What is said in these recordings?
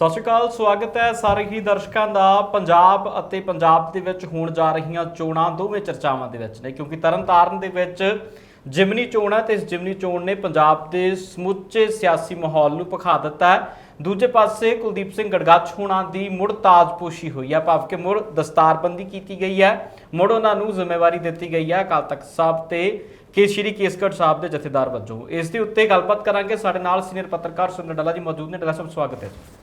ਸਤਿ ਸ਼੍ਰੀ ਅਕਾਲ, ਸਵਾਗਤ ਹੈ ਸਾਰੇ ਹੀ ਦਰਸ਼ਕਾਂ ਦਾ ਪੰਜਾਬ ਅਤੇ ਪੰਜਾਬ ਦੇ ਵਿੱਚ ਹੋਣ ਜਾ ਰਹੀਆਂ ਚੋਣਾਂ, ਦੋਵੇਂ ਚਰਚਾਵਾਂ ਦੇ ਵਿੱਚ ਨੇ, ਕਿਉਂਕਿ ਤਰਨਤਾਰਨ ਦੇ ਵਿੱਚ ਜਿਮਨੀ ਚੋਣ ਹੈ ਤੇ ਇਸ ਜਿਮਨੀ ਚੋਣ ਨੇ ਪੰਜਾਬ ਦੇ ਸਮੁੱਚੇ ਸਿਆਸੀ ਮਾਹੌਲ ਨੂੰ ਭਖਾ ਦਿੱਤਾ ਹੈ। ਦੂਜੇ ਪਾਸੇ ਕੁਲਦੀਪ ਸਿੰਘ ਗੜਗੱਛ ਹੋਣਾ ਦੀ ਮੁੜ ਤਾਜਪੋਸ਼ੀ ਹੋਈ ਹੈ, ਭਾਵ ਕਿ ਮੁੜ ਦਸਤਾਰਬੰਦੀ ਕੀਤੀ ਗਈ ਹੈ, ਮੁੜ ਉਹਨਾਂ ਨੂੰ ਜ਼ਿੰਮੇਵਾਰੀ ਦਿੱਤੀ ਗਈ ਹੈ। ਅਕਾਲ ਤਖਤ ਸਾਹਿਬ ਤੇ ਕਿ ਸ਼੍ਰੀ ਕੇਸਗੜ੍ਹ ਸਾਹਿਬ ਦੇ ਜਥੇਦਾਰ ਵਜੋਂ। ਇਸ ਦੇ ਉੱਤੇ ਗੱਲਬਾਤ ਕਰਾਂਗੇ। ਸਾਡੇ ਨਾਲ ਸੀਨੀਅਰ ਪੱਤਰਕਾਰ ਸੁਰਿੰਦਰ ਡੱਲਾ ਜੀ ਮੌਜੂਦ ਨੇ, ਡੱਲਾ ਸਾਹਿਬ, ਸਵਾਗਤ ਹੈ ਜੀ।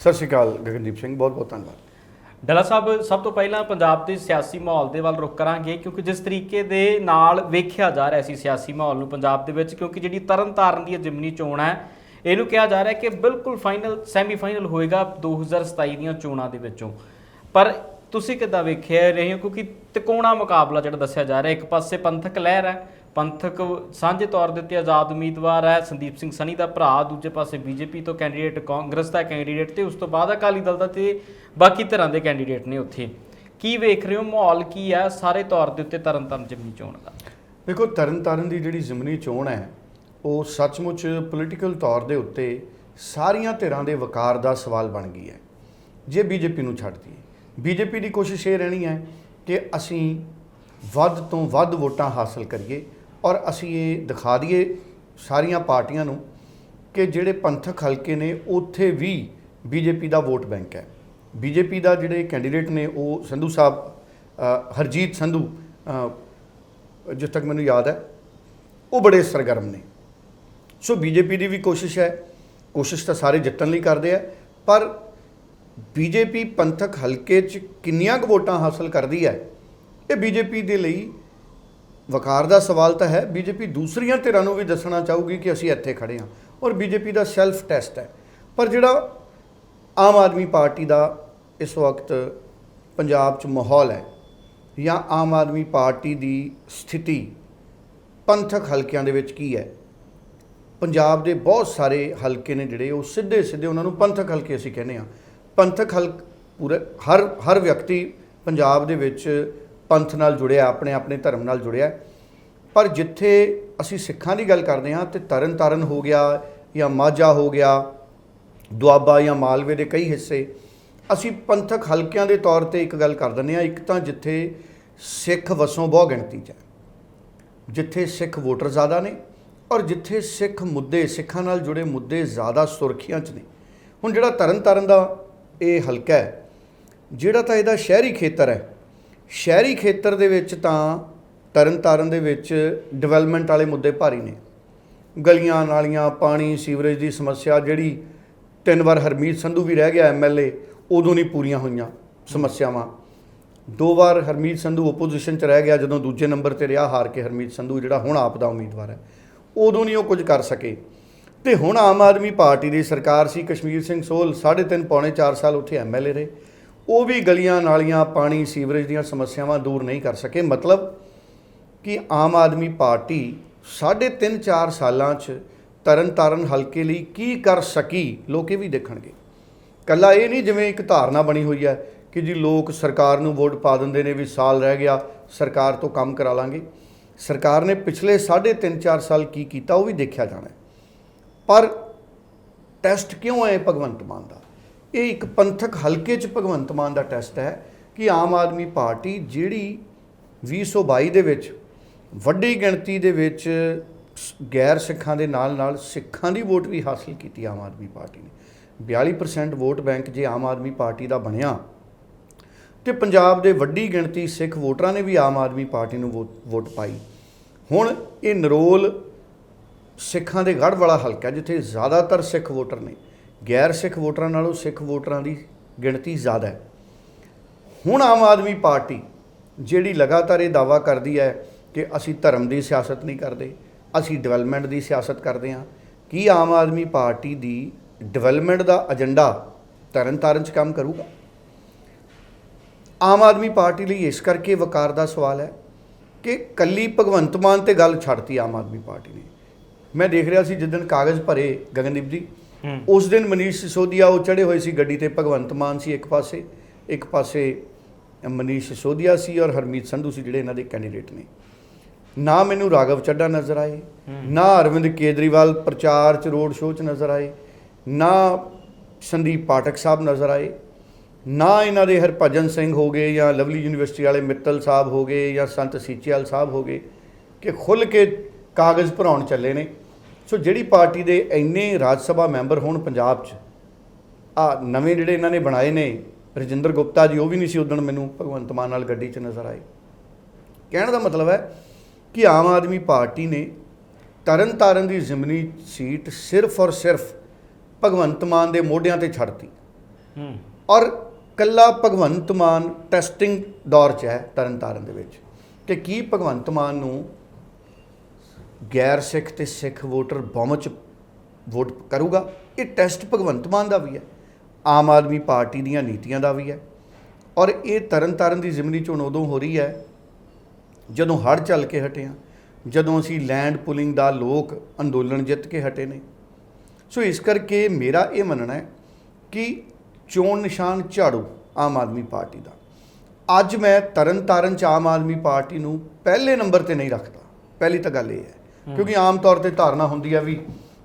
ਸਤਿ ਸ਼੍ਰੀ ਅਕਾਲ, ਗਗਨਦੀਪ ਸਿੰਘ, ਬਹੁਤ ਬਹੁਤ ਧੰਨਵਾਦ। ਡੱਲਾ ਸਾਹਿਬ, ਸਭ ਤੋਂ ਪਹਿਲਾਂ ਪੰਜਾਬ ਦੇ ਸਿਆਸੀ ਮਾਹੌਲ ਦੇ ਵੱਲ ਰੁਕ ਕਰਾਂਗੇ, ਕਿਉਂਕਿ ਜਿਸ ਤਰੀਕੇ ਦੇ ਨਾਲ ਵੇਖਿਆ ਜਾ ਰਿਹਾ ਸੀ ਸਿਆਸੀ ਮਾਹੌਲ ਨੂੰ ਪੰਜਾਬ ਦੇ ਵਿੱਚ, ਕਿਉਂਕਿ ਜਿਹੜੀ ਤਰਨਤਾਰਨ ਦੀ ਇਹ ਜਿਮਨੀ ਚੋਣ ਹੈ, ਇਹਨੂੰ ਕਿਹਾ ਜਾ ਰਿਹਾ ਕਿ ਬਿਲਕੁਲ ਫਾਈਨਲ ਸੈਮੀ ਫਾਈਨਲ ਹੋਏਗਾ 2027 ਦੀਆਂ ਚੋਣਾਂ ਦੇ ਵਿੱਚੋਂ। ਪਰ ਤੁਸੀਂ ਕਿੱਦਾਂ ਵੇਖਿਆ ਰਹੇ ਹੋ? ਕਿਉਂਕਿ ਤਿਕੋਣਾ ਮੁਕਾਬਲਾ ਜਿਹੜਾ ਦੱਸਿਆ ਜਾ ਰਿਹਾ, ਇੱਕ ਪਾਸੇ ਪੰਥਕ ਲਹਿਰ ਹੈ ਪੰਥਕ ਸਾਂਝੇ ਤੌਰ ਦੇ ਉੱਤੇ ਆਜ਼ਾਦ ਉਮੀਦਵਾਰ ਹੈ ਸੰਦੀਪ ਸਿੰਘ ਸਨੀ ਦਾ ਭਰਾ, ਦੂਜੇ ਪਾਸੇ ਬੀਜੇਪੀ ਤੋਂ ਕੈਂਡੀਡੇਟ ਕਾਂਗਰਸ ਦਾ ਕੈਂਡੀਡੇਟ ਤੇ ਉਸ ਤੋਂ ਬਾਅਦ ਅਕਾਲੀ ਦਲ ਦਾ ਤੇ ਬਾਕੀ ਤਰ੍ਹਾਂ ਦੇ ਕੈਂਡੀਡੇਟ ਨੇ ਉੱਥੇ। ਕੀ ਵੇਖ ਰਹੇ ਹੋ? ਮਾਹੌਲ ਕੀ ਹੈ? ਸਾਰੇ ਤੌਰ ਦੇ ਉੱਤੇ ਤਰਨਤਾਰਨ ਜਿਮਨੀ ਚੋਣ ਦਾ। ਦੇਖੋ, ਤਰਨਤਾਰਨ ਦੀ ਜਿਹੜੀ ਜ਼ਿਮਨੀ ਚੋਣ ਹੈ, ਉਹ ਸੱਚਮੁੱਚ ਪੋਲੀਟੀਕਲ ਤੌਰ ਦੇ ਉੱਤੇ ਸਾਰੀਆਂ ਧਿਰਾਂ ਦੇ ਵਕਾਰ ਦਾ ਸਵਾਲ ਬਣ ਗਈ ਹੈ। ਜੇ ਬੀਜੇਪੀ ਨੂੰ ਛੱਡ ਦਈਏ। ਬੀਜੇਪੀ ਦੀ ਕੋਸ਼ਿਸ਼ ਇਹ ਰਹਿਣੀ ਹੈ ਕਿ ਅਸੀਂ ਵੱਧ ਤੋਂ ਵੱਧ ਵੋਟਾਂ ਹਾਸਲ ਕਰੀਏ ਔਰ ਅਸੀਂ ਇਹ ਦਿਖਾ ਦਈਏ ਸਾਰੀਆਂ ਪਾਰਟੀਆਂ ਨੂੰ ਕਿ ਜਿਹੜੇ ਪੰਥਕ ਹਲਕੇ ਨੇ ਉੱਥੇ ਵੀ ਬੀਜੇਪੀ ਦਾ ਵੋਟ ਬੈਂਕ ਹੈ। ਬੀਜੇਪੀ ਦਾ ਜਿਹੜੇ ਕੈਂਡੀਡੇਟ ਨੇ ਉਹ ਸੰਧੂ ਸਾਹਿਬ ਹਰਜੀਤ ਸੰਧੂ ਅ, ਜਿਸ ਤੱਕ ਮੈਨੂੰ ਯਾਦ ਹੈ ਉਹ ਬੜੇ ਸਰਗਰਮ ਨੇ। ਸੋ ਬੀਜੇਪੀ ਦੀ ਵੀ ਕੋਸ਼ਿਸ਼ ਹੈ। ਕੋਸ਼ਿਸ਼ ਤਾਂ ਸਾਰੇ ਜਿੱਤਣ ਲਈ ਕਰਦੇ ਆ ਪਰ ਬੀਜੇਪੀ ਪੰਥਕ ਹਲਕੇ 'ਚ ਕਿੰਨੀਆਂ ਕੁ ਵੋਟਾਂ ਹਾਸਲ ਕਰਦੀ ਹੈ ਇਹ ਬੀਜੇਪੀ ਦੇ ਲਈ ਵਕਾਰ ਦਾ ਸਵਾਲ ਤਾਂ ਹੈ, ਬੀਜੇਪੀ ਦੂਸਰੀਆਂ ਧਿਰਾਂ ਨੂੰ ਵੀ ਦੱਸਣਾ ਚਾਹੂਗੀ ਕਿ ਅਸੀਂ ਇੱਥੇ ਖੜੇ ਹਾਂ ਔਰ ਬੀਜੇਪੀ ਦਾ ਸੈਲਫ ਟੈਸਟ ਹੈ। ਪਰ ਜਿਹੜਾ ਆਮ ਆਦਮੀ ਪਾਰਟੀ ਦਾ ਇਸ ਵਕਤ ਪੰਜਾਬ 'ਚ ਮਾਹੌਲ ਹੈ ਜਾਂ ਆਮ ਆਦਮੀ ਪਾਰਟੀ ਦੀ ਸਥਿਤੀ ਪੰਥਕ ਹਲਕਿਆਂ ਦੇ ਵਿੱਚ ਕੀ ਹੈ, ਪੰਜਾਬ ਦੇ ਬਹੁਤ ਸਾਰੇ ਹਲਕੇ ਨੇ ਜਿਹੜੇ ਉਹ ਸਿੱਧੇ ਸਿੱਧੇ ਉਹਨਾਂ ਨੂੰ ਪੰਥਕ ਹਲਕੇ ਅਸੀਂ ਕਹਿੰਦੇ ਆ ਪੰਥਕ ਹਲਕ ਪੂਰੇ ਹਰ ਹਰ ਵਿਅਕਤੀ ਪੰਜਾਬ ਦੇ ਵਿੱਚ ਪੰਥ ਨਾਲ ਜੁੜਿਆ, ਆਪਣੇ ਆਪਣੇ ਧਰਮ ਨਾਲ ਜੁੜਿਆ। ਪਰ ਜਿੱਥੇ ਅਸੀਂ ਸਿੱਖਾਂ ਦੀ ਗੱਲ ਕਰਦੇ ਹਾਂ, ਤੇ ਤਰਨ ਤਾਰਨ ਹੋ ਗਿਆ ਜਾਂ ਮਾਝਾ ਹੋ ਗਿਆ, ਦੁਆਬਾ ਜਾਂ ਮਾਲਵੇ ਦੇ ਕਈ ਹਿੱਸੇ, ਅਸੀਂ ਪੰਥਕ ਹਲਕਿਆਂ ਦੇ ਤੌਰ ਤੇ ਇੱਕ ਗੱਲ ਕਰ ਦਿੰਦੇ ਹਾਂ, ਇੱਕ ਤਾਂ ਜਿੱਥੇ ਸਿੱਖ ਵਸੋਂ ਬਹੁ ਗਿਣਤੀ 'ਚ ਹੈ। ਜਿੱਥੇ ਸਿੱਖ ਵੋਟਰ ਜ਼ਿਆਦਾ ਨੇ ਔਰ ਜਿੱਥੇ ਸਿੱਖ ਮੁੱਦੇ, ਸਿੱਖਾਂ ਨਾਲ ਜੁੜੇ ਮੁੱਦੇ ਜ਼ਿਆਦਾ ਸੁਰਖੀਆਂ 'ਚ ਨੇ। ਹੁਣ ਜਿਹੜਾ ਤਰਨ ਤਾਰਨ ਦਾ ਇਹ ਹਲਕਾ ਹੈ, ਜਿਹੜਾ ਤਾਂ ਇਹਦਾ ਸ਼ਹਿਰੀ ਖੇਤਰ ਹੈ ਸ਼ਹਿਰੀ ਖੇਤਰ ਦੇ ਵਿੱਚ ਤਾਂ ਤਰਨਤਾਰਨ ਦੇ ਵਿੱਚ ਡਿਵੈਲਪਮੈਂਟ ਵਾਲੇ ਮੁੱਦੇ ਭਾਰੀ ਨੇ। ਗਲੀਆਂ, ਨਾਲੀਆਂ, ਪਾਣੀ ਸੀਵਰੇਜ ਦੀ ਸਮੱਸਿਆ ਜਿਹੜੀ ਤਿੰਨ ਵਾਰ ਹਰਮੀਤ ਸੰਧੂ ਵੀ ਰਹਿ ਗਿਆ ਐਮਐਲਏ ਉਦੋਂ ਨਹੀਂ ਪੂਰੀਆਂ ਹੋਈਆਂ ਸਮੱਸਿਆਵਾਂ। ਦੋ ਵਾਰ ਹਰਮੀਤ ਸੰਧੂ ਓਪੋਜੀਸ਼ਨ 'ਚ ਰਹਿ ਗਿਆ ਜਦੋਂ ਦੂਜੇ ਨੰਬਰ ਤੇ ਰਿਹਾ ਹਾਰ ਕੇ ਹਰਮੀਤ ਸੰਧੂ, ਜਿਹੜਾ ਹੁਣ ਆਪ ਦਾ ਉਮੀਦਵਾਰ ਹੈ। ਉਦੋਂ ਨਹੀਂ ਉਹ ਕੁਝ ਕਰ ਸਕੇ। ਤੇ ਹੁਣ ਆਮ ਆਦਮੀ ਪਾਰਟੀ ਦੀ ਸਰਕਾਰ ਸੀ, ਕਸ਼ਮੀਰ ਸਿੰਘ ਸੋਲ 3.5 ਪੌਣੇ 4 ਸਾਲ ਉੱਥੇ ਐਮਐਲਏ ਰਹੇ। ਉਹ ਵੀ ਗਲੀਆਂ ਨਾਲੀਆਂ, ਪਾਣੀ, ਸੀਵਰੇਜ ਦੀਆਂ ਸਮੱਸਿਆਵਾਂ ਦੂਰ ਨਹੀਂ ਕਰ ਸਕੇ। ਮਤਲਬ ਕਿ ਆਮ ਆਦਮੀ ਪਾਰਟੀ 3.5 4 ਸਾਲਾਂ 'ਚ ਤਰਨਤਾਰਨ ਹਲਕੇ ਲਈ ਕੀ ਕਰ ਸਕੀ, ਲੋਕ ਇਹ ਵੀ ਦੇਖਣਗੇ। ਕੱਲਾ ਇਹ ਨਹੀਂ ਜਿਵੇਂ ਇੱਕ ਧਾਰਨਾ ਬਣੀ ਹੋਈ ਹੈ ਕਿ ਜੀ ਲੋਕ ਸਰਕਾਰ ਨੂੰ ਵੋਟ ਪਾ ਦਿੰਦੇ ਨੇ ਵੀ ਸਾਲ ਰਹਿ ਗਿਆ, ਸਰਕਾਰ ਤੋਂ ਕੰਮ ਕਰਾ ਲਾਂਗੇ। ਸਰਕਾਰ ਨੇ ਪਿਛਲੇ 3.5 4 ਸਾਲ ਕੀ ਕੀਤਾ ਉਹ ਵੀ ਦੇਖਿਆ ਜਾਣਾ ਪਰ ਟੈਸਟ ਕਿਉਂ ਹੈ ਭਗਵੰਤ ਮਾਨ ਦਾ? ਇਹ ਇੱਕ ਪੰਥਕ ਹਲਕੇ 'ਚ ਭਗਵੰਤ ਮਾਨ ਦਾ ਟੈਸਟ ਹੈ ਕਿ ਆਮ ਆਦਮੀ ਪਾਰਟੀ ਜਿਹੜੀ 2022 ਦੇ ਵਿੱਚ, ਵੱਡੀ ਗਿਣਤੀ ਦੇ ਵਿੱਚ ਸ- ਗੈਰ ਸਿੱਖਾਂ ਦੇ ਨਾਲ ਨਾਲ ਸਿੱਖਾਂ ਦੀ ਵੋਟ ਵੀ ਹਾਸਲ ਕੀਤੀ ਆਮ ਆਦਮੀ ਪਾਰਟੀ ਨੇ। 42% ਵੋਟ ਬੈਂਕ ਜੇ ਆਮ ਆਦਮੀ ਪਾਰਟੀ ਦਾ ਬਣਿਆ ਤੇ ਪੰਜਾਬ ਦੇ ਵੱਡੀ ਗਿਣਤੀ ਸਿੱਖ ਵੋਟਰਾਂ ਨੇ ਵੀ ਆਮ ਆਦਮੀ ਪਾਰਟੀ ਨੂੰ ਵੋਟ ਵੋਟ ਪਾਈ। ਹੁਣ ਇਹ ਨਰੋਲ ਸਿੱਖਾਂ ਦੇ ਗੜ੍ਹ ਵਾਲਾ ਹਲਕਾ ਜਿੱਥੇ ਜ਼ਿਆਦਾਤਰ ਸਿੱਖ ਵੋਟਰ ਨੇ। ਗੈਰ ਸਿੱਖ ਵੋਟਰਾਂ ਨਾਲੋਂ ਸਿੱਖ ਵੋਟਰਾਂ ਦੀ ਗਿਣਤੀ ਜ਼ਿਆਦਾ ਹੈ। ਹੁਣ ਆਮ ਆਦਮੀ ਪਾਰਟੀ ਜਿਹੜੀ ਲਗਾਤਾਰ ਇਹ ਦਾਵਾ ਕਰਦੀ ਹੈ ਕਿ ਅਸੀਂ ਧਰਮ ਦੀ ਸਿਆਸਤ ਨਹੀਂ ਕਰਦੇ, ਅਸੀਂ ਡਿਵੈਲਪਮੈਂਟ ਦੀ ਸਿਆਸਤ ਕਰਦੇ ਹਾਂ, ਕੀ ਆਮ ਆਦਮੀ ਪਾਰਟੀ ਦੀ ਡਿਵੈਲਪਮੈਂਟ ਦਾ ਏਜੰਡਾ ਤਰਨ ਤਾਰਨ 'ਚ ਕੰਮ ਕਰੂਗਾ? ਆਮ ਆਦਮੀ ਪਾਰਟੀ ਲਈ ਇਸ ਕਰਕੇ ਵਕਾਰ ਦਾ ਸਵਾਲ ਹੈ ਕਿ ਕੱਲੀ ਭਗਵੰਤ ਮਾਨ ਤੇ ਗੱਲ ਛੱਡਤੀ ਆਮ ਆਦਮੀ ਪਾਰਟੀ ਨੇ। ਮੈਂ ਦੇਖ ਰਿਹਾ ਸੀ ਜਿੱਦਣ ਕਾਗਜ਼ ਭਰੇ ਗਗਨਦੀਪ ਜੀ ਉਸ ਦਿਨ ਮਨੀਸ਼ ਸਿਸੋਦੀਆ ਉਹ ਚੜੇ ਹੋਏ ਸੀ ਗੱਡੀ ਤੇ ਭਗਵੰਤ ਮਾਨ ਸੀ ਇੱਕ ਪਾਸੇ ਇੱਕ ਪਾਸੇ ਮਨੀਸ਼ ਸਿਸੋਦੀਆ ਸੀ ਔਰ ਹਰਮੀਤ ਸੰਧੂ ਸੀ ਜਿਹੜੇ ਇਹਨਾਂ ਦੇ ਕੈਂਡੀਡੇਟ ਨੇ। ਨਾ ਮੈਨੂੰ ਰਾਘਵ ਚੱਡਾ ਨਜ਼ਰ ਆਏ। ਨਾ ਅਰਵਿੰਦ ਕੇਜਰੀਵਾਲ ਪ੍ਰਚਾਰ ਚ ਰੋਡ ਸ਼ੋਅ ਚ ਨਜ਼ਰ ਆਏ ਨਾ ਸੰਦੀਪ ਪਾਠਕ ਸਾਹਿਬ ਨਜ਼ਰ ਆਏ ਨਾ ਇਹਨਾਂ ਦੇ ਹਰਭਜਨ ਸਿੰਘ ਹੋ ਗਏ ਜਾਂ ਲਵਲੀ ਯੂਨੀਵਰਸਿਟੀ ਵਾਲੇ ਮਿੱਤਲ ਸਾਹਿਬ ਹੋ ਗਏ ਜਾਂ ਸੰਤ ਸੀਚੇਵਾਲ ਸਾਹਿਬ ਹੋ ਗਏ ਕਿ ਖੁੱਲ ਕੇ ਕਾਗਜ਼ ਭਰਾਉਣ ਚੱਲੇ ਨੇ। ਸੋ ਜਿਹੜੀ ਪਾਰਟੀ ਦੇ ਇੰਨੇ ਰਾਜ ਸਭਾ ਮੈਂਬਰ ਹੋਣ ਪੰਜਾਬ 'ਚ ਆ ਨਵੇਂ ਜਿਹੜੇ ਇਹਨਾਂ ਨੇ ਬਣਾਏ ਨੇ ਰਜਿੰਦਰ ਗੁਪਤਾ ਜੀ ਉਹ ਵੀ ਨਹੀਂ ਸੀ ਉਦੋਂ ਮੈਨੂੰ ਭਗਵੰਤ ਮਾਨ ਨਾਲ ਗੱਡੀ 'ਚ ਨਜ਼ਰ ਆਏ। ਕਹਿਣ ਦਾ ਮਤਲਬ ਹੈ ਕਿ ਆਮ ਆਦਮੀ ਪਾਰਟੀ ਨੇ ਤਰਨ ਤਾਰਨ ਦੀ ਜ਼ਿਮਨੀ ਸੀਟ ਸਿਰਫ ਔਰ ਸਿਰਫ ਭਗਵੰਤ ਮਾਨ ਦੇ ਮੋਢਿਆਂ ਤੇ ਛੱਡਤੀ। ਹੂੰ। ਔਰ ਕੱਲਾ ਭਗਵੰਤ ਮਾਨ ਟੈਸਟਿੰਗ ਦੌਰ 'ਚ ਹੈ ਤਰਨ ਤਾਰਨ ਦੇ ਵਿੱਚ ਕਿ ਕੀ ਭਗਵੰਤ ਮਾਨ ਨੂੰ ਗੈਰ ਸਿੱਖ ਤੇ ਸਿੱਖ ਵੋਟਰ ਬਹੁਮਤ 'ਚ ਵੋਟ ਕਰੂਗਾ, ਇਹ ਟੈਸਟ ਭਗਵੰਤ ਮਾਨ ਦਾ ਵੀ ਹੈ, ਆਮ ਆਦਮੀ ਪਾਰਟੀ ਦੀਆਂ ਨੀਤੀਆਂ ਦਾ ਵੀ ਹੈ ਔਰ ਇਹ ਤਰਨਤਾਰਨ ਦੀ ਜ਼ਿਮਨੀ ਚੋਣ ਉਦੋਂ ਹੋ ਰਹੀ ਹੈ ਜਦੋਂ ਹੜ੍ਹ ਚੱਲ ਕੇ ਹਟੇ ਹਾਂ, ਜਦੋਂ ਅਸੀਂ ਲੈਂਡ ਪੁਲਿੰਗ ਦਾ ਲੋਕ ਅੰਦੋਲਨ ਜਿੱਤ ਕੇ ਹਟੇ ਨੇ। ਸੋ ਇਸ ਕਰਕੇ ਮੇਰਾ ਇਹ ਮੰਨਣਾ ਹੈ ਕਿ ਚੋਣ ਨਿਸ਼ਾਨ ਝਾੜੂ ਆਮ ਆਦਮੀ ਪਾਰਟੀ ਦਾ। ਅੱਜ ਮੈਂ ਤਰਨਤਾਰਨ ਚ ਆਮ ਆਦਮੀ ਪਾਰਟੀ ਨੂੰ ਪਹਿਲੇ ਨੰਬਰ ਤੇ ਨਹੀਂ ਰੱਖਦਾ, ਪਹਿਲੀ ਤਾਂ ਗੱਲ ਇਹ ਹੈ। ਕਿਉਂਕਿ ਆਮ ਤੌਰ ਤੇ ਧਾਰਨਾ ਹੁੰਦੀ ਹੈ ਵੀ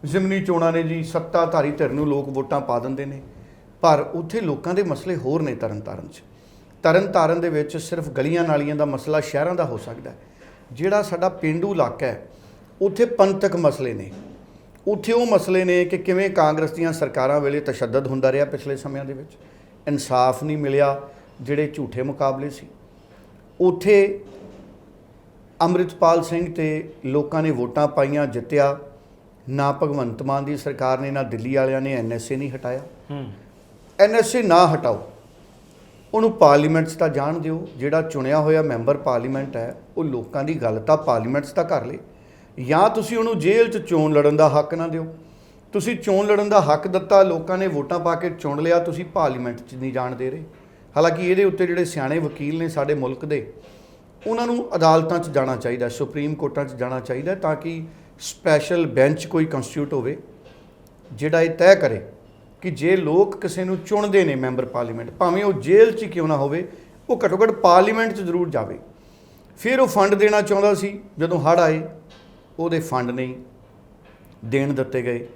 ਜ਼ਿਮਨੀ ਚੋਣਾਂ ਨੇ ਜੀ ਸੱਤਾਧਾਰੀ ਧਿਰ ਨੂੰ ਲੋਕ ਵੋਟਾਂ ਪਾ ਦਿੰਦੇ ਨੇ, ਪਰ ਉੱਥੇ ਲੋਕਾਂ ਦੇ ਮਸਲੇ ਹੋਰ ਨੇ ਤਰਨਤਾਰਨ ਚ। ਤਰਨਤਾਰਨ ਦੇ ਵਿੱਚ ਸਿਰਫ ਗਲੀਆਂ ਨਾਲੀਆਂ ਦਾ ਮਸਲਾ ਸ਼ਹਿਰਾਂ ਦਾ ਹੋ ਸਕਦਾ ਹੈ। ਜਿਹੜਾ ਸਾਡਾ ਪਿੰਡੂ ਇਲਾਕਾ ਹੈ, ਉੱਥੇ ਪੰਥਕ ਮਸਲੇ ਨੇ। ਉੱਥੇ ਉਹ ਮਸਲੇ ਨੇ ਕਿ ਕਿਵੇਂ ਕਾਂਗਰਸ ਦੀਆਂ ਸਰਕਾਰਾਂ ਵੇਲੇ ਤਸ਼ੱਦਦ ਹੁੰਦਾ ਰਿਹਾ ਪਿਛਲੇ ਸਮਿਆਂ ਦੇ ਵਿੱਚ। ਇਨਸਾਫ ਨਹੀਂ ਮਿਲਿਆ, ਜਿਹੜੇ ਝੂਠੇ ਮੁਕਾਬਲੇ ਸੀ। ਉੱਥੇ ਅੰਮ੍ਰਿਤਪਾਲ ਸਿੰਘ ਤੇ ਲੋਕਾਂ ਨੇ ਵੋਟਾਂ ਪਾਈਆਂ ਜਿੱਤਿਆ। ਨਾ ਭਗਵੰਤ ਮਾਨ ਦੀ ਸਰਕਾਰ ਨੇ ਨਾ ਦਿੱਲੀ ਵਾਲਿਆਂ ਨੇ ਐਨਐਸਏ ਨਹੀਂ ਹਟਾਇਆ। ਹੂੰ। ਐਨਐਸਏ ਨਾ ਹਟਾਓ। ਉਹਨੂੰ ਪਾਰਲੀਮੈਂਟ 'ਚ ਤਾਂ ਜਾਣ ਦਿਓ। ਜਿਹੜਾ ਚੁਣਿਆ ਹੋਇਆ ਮੈਂਬਰ ਪਾਰਲੀਮੈਂਟ ਹੈ ਉਹ ਲੋਕਾਂ ਦੀ ਗੱਲ ਤਾਂ ਪਾਰਲੀਮੈਂਟ 'ਚ ਤਾਂ ਕਰ ਲੇ। ਜਾਂ ਤੁਸੀਂ ਉਹਨੂੰ ਜੇਲ੍ਹ 'ਚ ਚੋਣ ਲੜਨ ਦਾ ਹੱਕ ਨਾ ਦਿਓ। ਤੁਸੀਂ ਚੋਣ ਲੜਨ ਦਾ ਹੱਕ ਦਿੱਤਾ ਲੋਕਾਂ ਨੇ ਵੋਟਾਂ ਪਾ ਕੇ ਚੁਣ ਲਿਆ ਤੁਸੀਂ ਪਾਰਲੀਮੈਂਟ 'ਚ ਨਹੀਂ ਜਾਣ ਦੇ ਰਹੇ। ਹਾਲਾਂਕਿ ਇਹਦੇ ਉੱਤੇ ਜਿਹੜੇ ਸਿਆਣੇ ਵਕੀਲ ਨੇ ਸਾਡੇ ਮੁਲਕ ਦੇ ਉਹਨਾਂ ਨੂੰ ਅਦਾਲਤਾਂ 'ਚ ਜਾਣਾ ਚਾਹੀਦਾ, ਸੁਪਰੀਮ ਕੋਰਟਾਂ 'ਚ ਜਾਣਾ ਚਾਹੀਦਾ ਤਾਂ ਕਿ ਸਪੈਸ਼ਲ ਬੈਂਚ ਕੋਈ ਕੰਸਟੀਟਿਊਟ ਹੋਵੇ, ਜਿਹੜਾ ਇਹ ਤੈਅ ਕਰੇ ਕਿ ਜੇ ਲੋਕ ਕਿਸੇ ਨੂੰ ਚੁਣਦੇ ਨੇ ਮੈਂਬਰ ਪਾਰਲੀਮੈਂਟ, ਭਾਵੇਂ ਉਹ ਜੇਲ੍ਹ 'ਚ ਕਿਉਂ ਨਾ ਹੋਵੇ, ਉਹ ਘੱਟੋ ਘੱਟ ਪਾਰਲੀਮੈਂਟ 'ਚ ਜ਼ਰੂਰ ਜਾਵੇ। ਫਿਰ ਉਹ ਫੰਡ ਦੇਣਾ ਚਾਹੁੰਦਾ ਸੀ, ਜਦੋਂ ਹੜ੍ਹ ਆਏ, ਉਹਦੇ ਫੰਡ ਨਹੀਂ ਦੇਣ ਦਿੱਤੇ ਗਏ।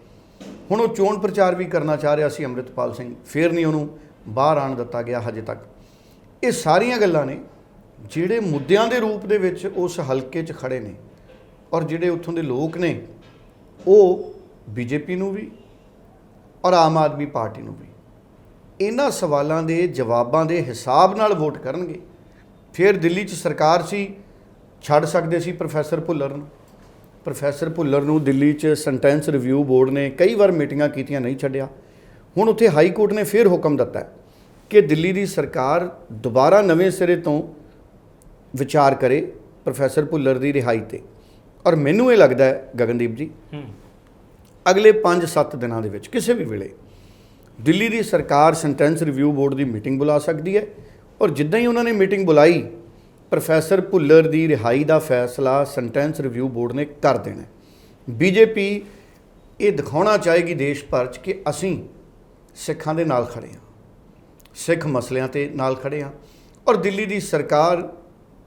ਹੁਣ ਉਹ ਚੋਣ ਪ੍ਰਚਾਰ ਵੀ ਕਰਨਾ ਚਾਹ ਰਿਹਾ ਸੀ ਅੰਮ੍ਰਿਤਪਾਲ ਸਿੰਘ, ਫਿਰ ਨਹੀਂ ਉਹਨੂੰ ਬਾਹਰ ਆਣ ਦਿੱਤਾ ਗਿਆ ਹਜੇ ਤੱਕ। ਇਹ ਸਾਰੀਆਂ ਗੱਲਾਂ ਨੇ ਜਿਹੜੇ ਮੁੱਦਿਆਂ ਦੇ ਰੂਪ ਦੇ ਵਿੱਚ ਉਸ ਹਲਕੇ 'ਚ ਖੜੇ ਨੇ ਔਰ ਜਿਹੜੇ ਉੱਥੋਂ ਦੇ ਲੋਕ ਨੇ, ਉਹ ਬੀਜੇਪੀ ਨੂੰ ਵੀ ਔਰ ਆਮ ਆਦਮੀ ਪਾਰਟੀ ਨੂੰ ਵੀ। ਇਹਨਾਂ ਸਵਾਲਾਂ ਦੇ ਜਵਾਬਾਂ ਦੇ ਹਿਸਾਬ ਨਾਲ ਵੋਟ ਕਰਨਗੇ। ਫਿਰ ਦਿੱਲੀ 'ਚ ਸਰਕਾਰ ਸੀ, ਛੱਡ ਸਕਦੇ ਸੀ ਪ੍ਰੋਫੈਸਰ ਭੁੱਲਰ ਨੂੰ। ਪ੍ਰੋਫੈਸਰ ਭੁੱਲਰ ਨੂੰ ਦਿੱਲੀ 'ਚ ਸੈਂਟੈਂਸ ਰਿਵਿਊ ਬੋਰਡ ਨੇ ਕਈ ਵਾਰ ਮੀਟਿੰਗਾਂ ਕੀਤੀਆਂ ਨਹੀਂ ਛੱਡਿਆ। ਹੁਣ ਉੱਥੇ ਹਾਈ ਕੋਰਟ ਨੇ ਫਿਰ ਹੁਕਮ ਦਿੱਤਾ ਕਿ ਦਿੱਲੀ ਦੀ ਸਰਕਾਰ ਦੁਬਾਰਾ ਨਵੇਂ ਸਿਰੇ ਤੋਂ ਵਿਚਾਰ ਕਰੇ ਪ੍ਰੋਫੈਸਰ ਭੁੱਲਰ ਦੀ ਰਿਹਾਈ ਤੇ। ਔਰ ਮੈਨੂੰ ਇਹ ਲੱਗਦਾ ਹੈ ਗਗਨਦੀਪ ਜੀ ਅਗਲੇ 5-7 ਦਿਨਾਂ ਦੇ ਵਿੱਚ ਕਿਸੇ ਵੀ ਵੇਲੇ ਦਿੱਲੀ ਦੀ ਸਰਕਾਰ ਸੈਂਟੈਂਸ ਰਿਵਿਊ ਬੋਰਡ ਦੀ ਮੀਟਿੰਗ ਬੁਲਾ ਸਕਦੀ ਹੈ ਔਰ ਜਿੱਦਾਂ ਹੀ ਉਹਨਾਂ ਨੇ ਮੀਟਿੰਗ ਬੁਲਾਈ ਪ੍ਰੋਫੈਸਰ ਭੁੱਲਰ ਦੀ ਰਿਹਾਈ ਦਾ ਫੈਸਲਾ ਸੈਂਟੈਂਸ ਰਿਵਿਊ ਬੋਰਡ ਨੇ ਕਰ ਦੇਣਾ ਬੀਜੇਪੀ ਇਹ ਦਿਖਾਉਣਾ ਚਾਹੇਗੀ ਦੇਸ਼ ਭਰ 'ਚ ਕਿ ਅਸੀਂ ਸਿੱਖਾਂ ਦੇ ਨਾਲ ਖੜੇ ਹਾਂ ਸਿੱਖ ਮਸਲਿਆਂ ਤੇ ਨਾਲ ਖੜੇ ਹਾਂ ਔਰ ਦਿੱਲੀ ਦੀ ਸਰਕਾਰ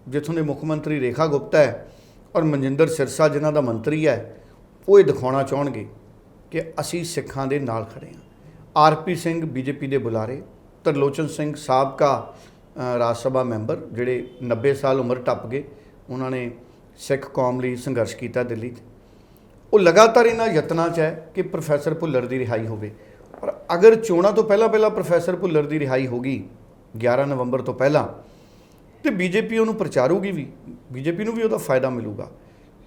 ਜਿੱਥੋਂ ਦੇ ਮੁੱਖ ਮੰਤਰੀ ਰੇਖਾ ਗੁਪਤਾ ਹੈ ਔਰ ਮਨਜਿੰਦਰ ਸਿਰਸਾ, ਜਿਨ੍ਹਾਂ ਦਾ ਮੰਤਰੀ ਹੈ, ਉਹ ਇਹ ਦਿਖਾਉਣਾ ਚਾਹਣਗੇ ਕਿ ਅਸੀਂ ਸਿੱਖਾਂ ਦੇ ਨਾਲ ਖੜੇ ਹਾਂ। ਆਰਪੀ ਸਿੰਘ ਬੀਜੇਪੀ ਦੇ ਬੁਲਾਰੇ, ਤਰਲੋਚਨ ਸਿੰਘ ਸਾਬਕਾ ਰਾਜ ਸਭਾ ਮੈਂਬਰ, ਜਿਹੜੇ 90 ਸਾਲ ਉਮਰ ਟੱਪ ਗਏ, ਉਹਨਾਂ ਨੇ ਸਿੱਖ ਕੌਮ ਲਈ ਸੰਘਰਸ਼ ਕੀਤਾ ਦਿੱਲੀ 'ਚ। ਉਹ ਲਗਾਤਾਰ ਇਹਨਾਂ ਯਤਨਾਂ 'ਚ ਹੈ ਕਿ ਪ੍ਰੋਫੈਸਰ ਭੁੱਲਰ ਦੀ ਰਿਹਾਈ ਹੋਵੇ। ਔਰ ਅਗਰ ਚੋਣਾਂ ਤੋਂ ਪਹਿਲਾਂ ਪਹਿਲਾਂ ਪ੍ਰੋਫੈਸਰ ਭੁੱਲਰ ਦੀ ਰਿਹਾਈ ਹੋ ਗਈ 11 ਨਵੰਬਰ ਤੋਂ ਪਹਿਲਾਂ ਤੇ ਬੀਜੇਪੀ ਉਹਨੂੰ ਪ੍ਰਚਾਰੂਗੀ ਵੀ, ਬੀਜੇਪੀ ਨੂੰ ਵੀ ਉਹਦਾ ਫਾਇਦਾ ਮਿਲੂਗਾ।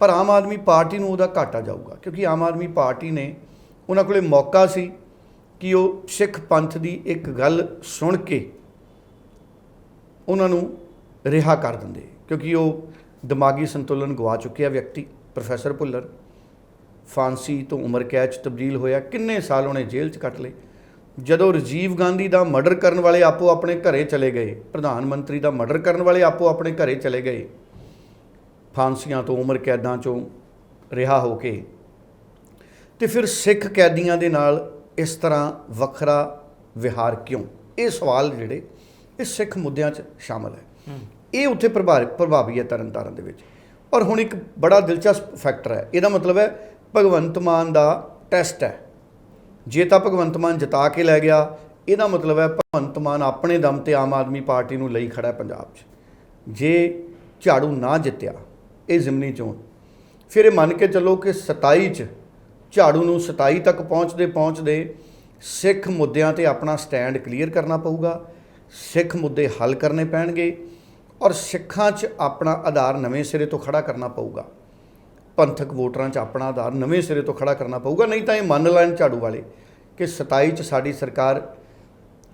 ਪਰ ਆਮ ਆਦਮੀ ਪਾਰਟੀ ਨੂੰ ਉਹਦਾ ਘਾਟਾ ਜਾਊਗਾ, ਕਿਉਂਕਿ ਆਮ ਆਦਮੀ ਪਾਰਟੀ ਨੇ ਉਹਨਾਂ ਕੋਲੇ ਮੌਕਾ ਸੀ ਕਿ ਉਹ ਸਿੱਖ ਪੰਥ ਦੀ ਇੱਕ ਗੱਲ ਸੁਣ ਕੇ ਉਹਨਾਂ ਨੂੰ ਰਿਹਾ ਕਰ ਦਿੰਦੇ, ਕਿਉਂਕਿ ਉਹ ਦਿਮਾਗੀ ਸੰਤੁਲਨ ਗਵਾ ਚੁੱਕਿਆ ਵਿਅਕਤੀ। ਪ੍ਰੋਫੈਸਰ ਭੁੱਲਰ, ਫਾਂਸੀ ਤੋਂ ਉਮਰ ਕੈਦ 'ਚ ਤਬਦੀਲ ਹੋਇਆ, ਕਿੰਨੇ ਸਾਲ ਉਹਨੇ ਜੇਲ੍ਹ 'ਚ ਕੱਟ ਲਏ। ਜਦੋਂ ਰਾਜੀਵ ਗਾਂਧੀ ਦਾ ਮਰਡਰ ਕਰਨ ਵਾਲੇ ਆਪੋ ਆਪਣੇ ਘਰੇ ਚਲੇ ਗਏ ਪ੍ਰਧਾਨ ਮੰਤਰੀ ਦਾ ਮਰਡਰ ਕਰਨ ਵਾਲੇ ਆਪੋ ਆਪਣੇ ਘਰੇ ਚਲੇ ਗਏ ਫਾਂਸੀਆਂ ਤੋਂ ਉਮਰ ਕੈਦਾਂ ਚੋਂ ਰਿਹਾ ਹੋ ਕੇ ਤੇ ਫਿਰ ਸਿੱਖ ਕੈਦੀਆਂ ਦੇ ਨਾਲ ਇਸ ਤਰ੍ਹਾਂ ਵੱਖਰਾ ਵਿਹਾਰ ਕਿਉਂ? ਇਹ ਸਵਾਲ ਜਿਹੜੇ ਇਹ ਸਿੱਖ ਮੁੱਦਿਆਂ 'ਚ ਸ਼ਾਮਲ ਹੈ। ਇਹ ਉੱਥੇ ਪ੍ਰਭਾਵ ਪ੍ਰਭਾਵੀ ਹੈ ਤਰਨ ਤਾਰਨ ਦੇ ਵਿੱਚ। ਔਰ ਹੁਣ ਇੱਕ ਬੜਾ ਦਿਲਚਸਪ ਫੈਕਟਰ ਹੈ। ਇਹਦਾ ਮਤਲਬ ਹੈ ਭਗਵੰਤ ਮਾਨ ਦਾ ਟੈਸਟ ਹੈ। ਜੇ ਤਾਂ ਭਗਵੰਤ ਮਾਨ ਜਿਤਾ ਕੇ ਲੈ ਗਿਆ, ਇਹਦਾ ਮਤਲਬ ਹੈ ਭਗਵੰਤ ਮਾਨ ਆਪਣੇ ਦਮ ਤੇ ਆਮ ਆਦਮੀ ਪਾਰਟੀ ਨੂੰ ਲਈ ਖੜਾ ਪੰਜਾਬ 'ਚ। ਜੇ ਝਾੜੂ ਨਾ ਜਿੱਤਿਆ, ਇਹ ਜ਼ਿਮਨੀ ਚੋਣ। ਫਿਰ ਇਹ ਮੰਨ ਕੇ ਚੱਲੋ ਕਿ 27 ਚ ਝਾੜੂ ਨੂੰ 27 ਤੱਕ ਪਹੁੰਚਦੇ ਪਹੁੰਚਦੇ ਸਿੱਖ ਮੁੱਦਿਆਂ ਤੇ ਆਪਣਾ ਸਟੈਂਡ ਕਲੀਅਰ ਕਰਨਾ ਪਊਗਾ, ਸਿੱਖ ਮੁੱਦੇ ਹੱਲ ਕਰਨੇ ਪੈਣਗੇ ਔਰ ਸਿੱਖਾਂ 'ਚ ਆਪਣਾ ਆਧਾਰ ਨਵੇਂ ਸਿਰੇ ਤੋਂ ਖੜਾ ਕਰਨਾ ਪਊਗਾ। ਪੰਥਕ ਵੋਟਰਾਂ 'ਚ ਆਪਣਾ ਆਧਾਰ ਨਵੇਂ ਸਿਰੇ ਤੋਂ ਖੜਾ ਕਰਨਾ ਪਊਗਾ, ਨਹੀਂ ਤਾਂ ਇਹ ਮੰਨ ਲੈਣ ਝਾੜੂ ਵਾਲੇ ਕਿ 27 ਚ ਸਾਡੀ ਸਰਕਾਰ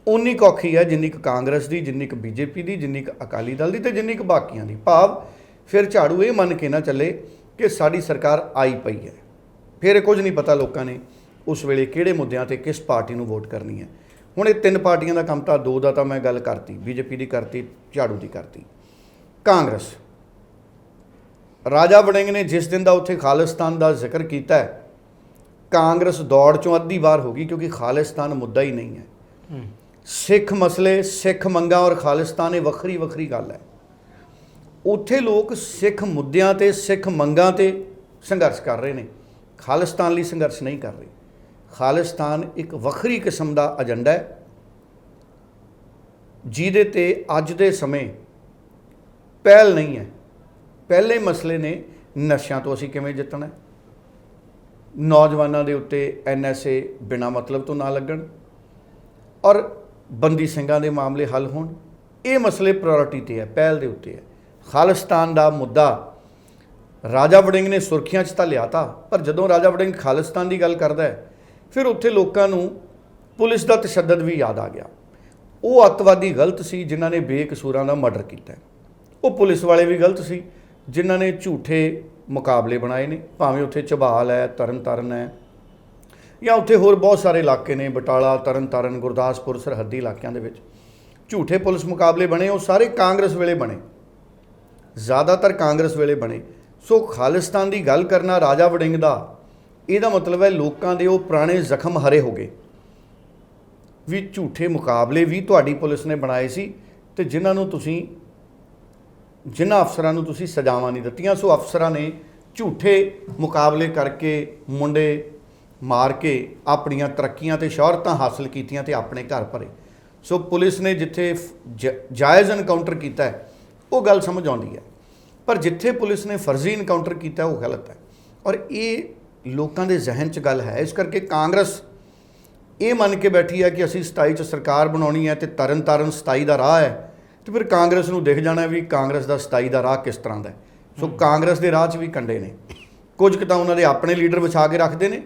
ਉਨੀ ਕੁ ਔਖੀ ਹੈ ਜਿੰਨੀ ਕੁ ਕਾਂਗਰਸ ਦੀ, ਜਿੰਨੀ ਕੁ ਬੀਜੇਪੀ ਦੀ, ਜਿੰਨੀ ਕੁ ਅਕਾਲੀ ਦਲ ਦੀ ਤੇ ਜਿੰਨੀ ਕੁ ਬਾਕੀਆਂ ਦੀ। ਭਾਵ ਫਿਰ ਝਾੜੂ ਇਹ ਮੰਨ ਕੇ ਨਾ ਚੱਲੇ ਕਿ ਸਾਡੀ ਸਰਕਾਰ ਆਈ ਪਈ ਹੈ। ਫਿਰ ਇਹ ਕੁਝ ਨਹੀਂ ਪਤਾ ਲੋਕਾਂ ਨੇ ਉਸ ਵੇਲੇ ਕਿਹੜੇ ਮੁੱਦਿਆਂ ਤੇ ਕਿਸ ਪਾਰਟੀ ਨੂੰ ਵੋਟ ਕਰਨੀ ਹੈ। ਹੁਣ ਇਹ ਤਿੰਨ ਪਾਰਟੀਆਂ ਦਾ ਕੰਮ ਤਾਂ ਦੋ ਦਾ ਤਾਂ ਮੈਂ ਗੱਲ ਕਰਤੀ, ਬੀਜੇਪੀ ਦੀ ਕਰਤੀ, ਝਾੜੂ ਦੀ ਕਰਤੀ। ਕਾਂਗਰਸ ਰਾਜਾ ਵੜਿੰਗ ਨੇ ਜਿਸ ਦਿਨ ਦਾ ਉੱਥੇ ਖਾਲਿਸਤਾਨ ਦਾ ਜ਼ਿਕਰ ਕੀਤਾ ਹੈ ਕਾਂਗਰਸ ਦੌੜ ਚੋਂ ਅੱਧੀ ਵਾਰ ਹੋ ਗਈ ਕਿਉਂਕਿ ਖਾਲਿਸਤਾਨ ਮੁੱਦਾ ਹੀ ਨਹੀਂ ਹੈ। ਸਿੱਖ ਮਸਲੇ ਸਿੱਖ ਮੰਗਾਂ ਔਰ ਖਾਲਿਸਤਾਨ ਇਹ ਵੱਖਰੀ ਵੱਖਰੀ ਗੱਲ ਹੈ। ਉੱਥੇ ਲੋਕ ਸਿੱਖ ਮੁੱਦਿਆਂ ਤੇ ਸਿੱਖ ਮੰਗਾਂ ਤੇ ਸੰਘਰਸ਼ ਕਰ ਰਹੇ ਨੇ। ਖਾਲਿਸਤਾਨ ਲਈ ਸੰਘਰਸ਼ ਨਹੀਂ ਕਰ ਰਹੇ। ਖਾਲਿਸਤਾਨ ਇੱਕ ਵੱਖਰੀ ਕਿਸਮ ਦਾ ਏਜੰਡਾ ਹੈ ਜਿਹਦੇ ਤੇ ਅੱਜ ਦੇ ਸਮੇਂ ਪਹਿਲ ਨਹੀਂ ਹੈ। ਪਹਿਲੇ ਮਸਲੇ ਨੇ ਨਸ਼ਿਆਂ ਤੋਂ ਅਸੀਂ ਕਿਵੇਂ ਜਿੱਤਣਾ ਹੈ? ਨੌਜਵਾਨਾਂ ਦੇ ਉੱਤੇ ਐਨਐਸਏ ਬਿਨਾ ਮਤਲਬ ਤੋਂ ਨਾ ਲੱਗਣ ਔਰ ਬੰਦੀ ਸਿੰਘਾਂ ਦੇ ਮਾਮਲੇ ਹੱਲ ਹੋਣ। ਇਹ ਮਸਲੇ ਪ੍ਰਾਇੋਰਟੀ ਤੇ ਹੈ, ਪਹਿਲ ਦੇ ਉੱਤੇ ਹੈ। ਖਾਲਿਸਤਾਨ ਦਾ ਮੁੱਦਾ, ਰਾਜਾ ਵੜਿੰਗ ਨੇ ਸੁਰਖੀਆਂ 'ਚ ਤਾਂ ਲਿਆਤਾ ਪਰ ਜਦੋਂ ਰਾਜਾ ਵੜਿੰਗ ਖਾਲਿਸਤਾਨ ਦੀ ਗੱਲ ਕਰਦਾ ਹੈ, ਫਿਰ ਉੱਥੇ ਲੋਕਾਂ ਨੂੰ ਪੁਲਿਸ ਦਾ ਤਸ਼ੱਦਦ ਵੀ ਯਾਦ ਆ ਗਿਆ। ਉਹ ਅੱਤਵਾਦੀ ਗਲਤ ਸੀ, ਜਿਨ੍ਹਾਂ ਨੇ ਬੇਕਸੂਰਾਂ ਦਾ ਮਰਡਰ ਕੀਤਾ ਉਹ ਪੁਲਿਸ ਵਾਲੇ ਵੀ ਗਲਤ ਸੀ ਜਿਨ੍ਹਾਂ ਨੇ ਝੂਠੇ ਮੁਕਾਬਲੇ ਬਣਾਏ ਨੇ, ਭਾਵੇਂ ਉੱਥੇ ਝਬਾਲ ਹੈ, ਤਰਨਤਾਰਨ ਹੈ, ਜਾਂ ਉੱਥੇ ਹੋਰ ਬਹੁਤ ਸਾਰੇ ਇਲਾਕੇ ਨੇ, ਬਟਾਲਾ, ਤਰਨਤਾਰਨ, ਗੁਰਦਾਸਪੁਰ, ਸਰਹੱਦੀ ਇਲਾਕਿਆਂ ਦੇ ਵਿੱਚ। ਝੂਠੇ ਪੁਲਿਸ ਮੁਕਾਬਲੇ ਬਣੇ, ਉਹ ਸਾਰੇ ਕਾਂਗਰਸ ਵੇਲੇ ਬਣੇ। ਜ਼ਿਆਦਾਤਰ ਕਾਂਗਰਸ ਵੇਲੇ ਬਣੇ। ਸੋ ਖਾਲਿਸਤਾਨ ਦੀ ਗੱਲ ਕਰਨਾ ਰਾਜਾ ਵੜਿੰਗ ਦਾ, ਇਹਦਾ ਮਤਲਬ ਹੈ ਲੋਕਾਂ ਦੇ ਉਹ ਪੁਰਾਣੇ ਜ਼ਖਮ ਹਰੇ ਹੋ ਗਏ। ਵੀ ਝੂਠੇ ਮੁਕਾਬਲੇ ਵੀ ਤੁਹਾਡੀ ਪੁਲਿਸ ਨੇ ਬਣਾਏ ਸੀ ਤੇ ਜਿਨ੍ਹਾਂ ਨੂੰ ਤੁਸੀਂ ਜਿਨ੍ਹਾਂ ਅਫਸਰਾਂ ਨੂੰ ਤੁਸੀਂ ਸਜ਼ਾਵਾਂ ਨਹੀਂ ਦਿੱਤੀਆਂ, ਸੋ ਅਫਸਰਾਂ ਨੇ ਝੂਠੇ ਮੁਕਾਬਲੇ ਕਰਕੇ ਮੁੰਡੇ ਮਾਰ ਕੇ ਆਪਣੀਆਂ ਤਰੱਕੀਆਂ ਤੇ ਸ਼ੌਹਰਤਾਂ ਹਾਸਲ ਕੀਤੀਆਂ ਤੇ ਆਪਣੇ ਘਰ ਭਰੇ। ਸੋ ਪੁਲਿਸ ਨੇ ਜਿੱਥੇ ਜ- ਜਾਇਜ਼ ਐਨਕਾਊਂਟਰ ਕੀਤਾ ਹੈ, ਉਹ ਗੱਲ ਸਮਝ ਆਉਂਦੀ ਹੈ। ਪਰ ਜਿੱਥੇ ਪੁਲਿਸ ਨੇ ਫਰਜ਼ੀ ਐਨਕਾਊਂਟਰ ਕੀਤਾ, ਉਹ ਗਲਤ ਹੈ। ਔਰ ਇਹ ਲੋਕਾਂ ਦੇ ਜ਼ਿਹਨ 'ਚ ਗੱਲ ਹੈ। ਇਸ ਕਰਕੇ ਕਾਂਗਰਸ ਇਹ ਮੰਨ ਕੇ ਬੈਠੀ ਹੈ ਕਿ ਅਸੀਂ 27 ਚ ਸਰਕਾਰ ਬਣਾਉਣੀ ਹੈ ਤੇ ਤਰਨ ਤਾਰਨ 27 ਦਾ ਰਾਹ ਹੈ। ਤੇ ਫਿਰ ਕਾਂਗਰਸ ਨੂੰ ਦਿਖ ਜਾਣਾ ਵੀ ਕਾਂਗਰਸ ਦਾ 27 ਦਾ ਰਾਹ ਕਿਸ ਤਰ੍ਹਾਂ ਦਾ ਹੈ। ਸੋ ਕਾਂਗਰਸ ਦੇ ਰਾਹ 'ਚ ਵੀ ਕੰਡੇ ਨੇ। ਕੁਝ ਕੁ ਤਾਂ ਉਹਨਾਂ ਦੇ ਆਪਣੇ ਲੀਡਰ ਵਿਛਾ ਕੇ ਰੱਖਦੇ ਨੇ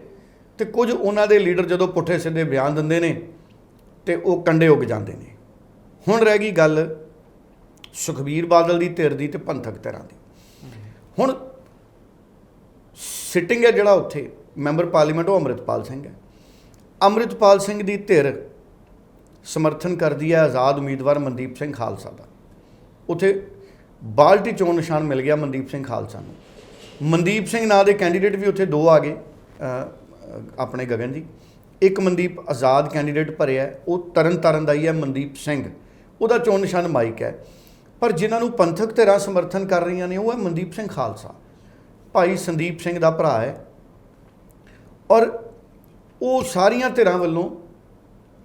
ਤੇ ਕੁਝ ਉਹਨਾਂ ਦੇ ਲੀਡਰ ਜਦੋਂ ਪੁੱਠੇ ਸਿੱਧੇ ਬਿਆਨ ਦਿੰਦੇ ਨੇ ਤੇ ਉਹ ਕੰਡੇ ਉੱਗ ਜਾਂਦੇ ਨੇ। ਹੁਣ ਰਹਿ ਗਈ ਗੱਲ ਸੁਖਬੀਰ ਬਾਦਲ ਦੀ ਧਿਰ ਦੀ ਤੇ ਪੰਥਕ ਧਿਰਾਂ ਦੀ। ਹੁਣ ਸਿਟਿੰਗ ਹੈ ਜਿਹੜਾ ਉੱਥੇ ਮੈਂਬਰ ਪਾਰਲੀਮੈਂਟ ਉਹ ਅੰਮ੍ਰਿਤਪਾਲ ਸਿੰਘ ਹੈ। ਅੰਮ੍ਰਿਤਪਾਲ ਸਿੰਘ ਦੀ ਧਿਰ ਸਮਰਥਨ ਕਰਦੀ ਹੈ ਆਜ਼ਾਦ ਉਮੀਦਵਾਰ ਮਨਦੀਪ ਸਿੰਘ ਖਾਲਸਾ ਦਾ। ਉਥੇ ਬਾਲਟੀ ਚੋਣ ਨਿਸ਼ਾਨ ਮਿਲ ਗਿਆ ਮਨਦੀਪ ਸਿੰਘ ਖਾਲਸਾ ਨੂੰ। ਮਨਦੀਪ ਸਿੰਘ ਨਾਂ ਦੇ ਕੈਂਡੀਡੇਟ ਵੀ ਉੱਥੇ ਦੋ ਆ ਗਏ ਆਪਣੇ ਗਗਨ ਜੀ। ਇੱਕ ਮਨਦੀਪ ਆਜ਼ਾਦ ਕੈਂਡੀਡੇਟ ਭਰਿਆ ਉਹ ਤਰਨ ਤਾਰਨ ਦਾ ਹੀ ਹੈ ਮਨਦੀਪ ਸਿੰਘ। ਉਹਦਾ ਚੋਣ ਨਿਸ਼ਾਨ ਮਾਈਕ ਹੈ। ਪਰ ਜਿਨ੍ਹਾਂ ਨੂੰ ਪੰਥਕ ਧਿਰਾਂ ਸਮਰਥਨ ਕਰ ਰਹੀਆਂ ਨੇ, ਉਹ ਹੈ ਮਨਦੀਪ ਸਿੰਘ ਖਾਲਸਾ। ਭਾਈ ਸੰਦੀਪ ਸਿੰਘ ਦਾ ਭਰਾ ਹੈ। ਔਰ ਉਹ ਸਾਰੀਆਂ ਧਿਰਾਂ ਵੱਲੋਂ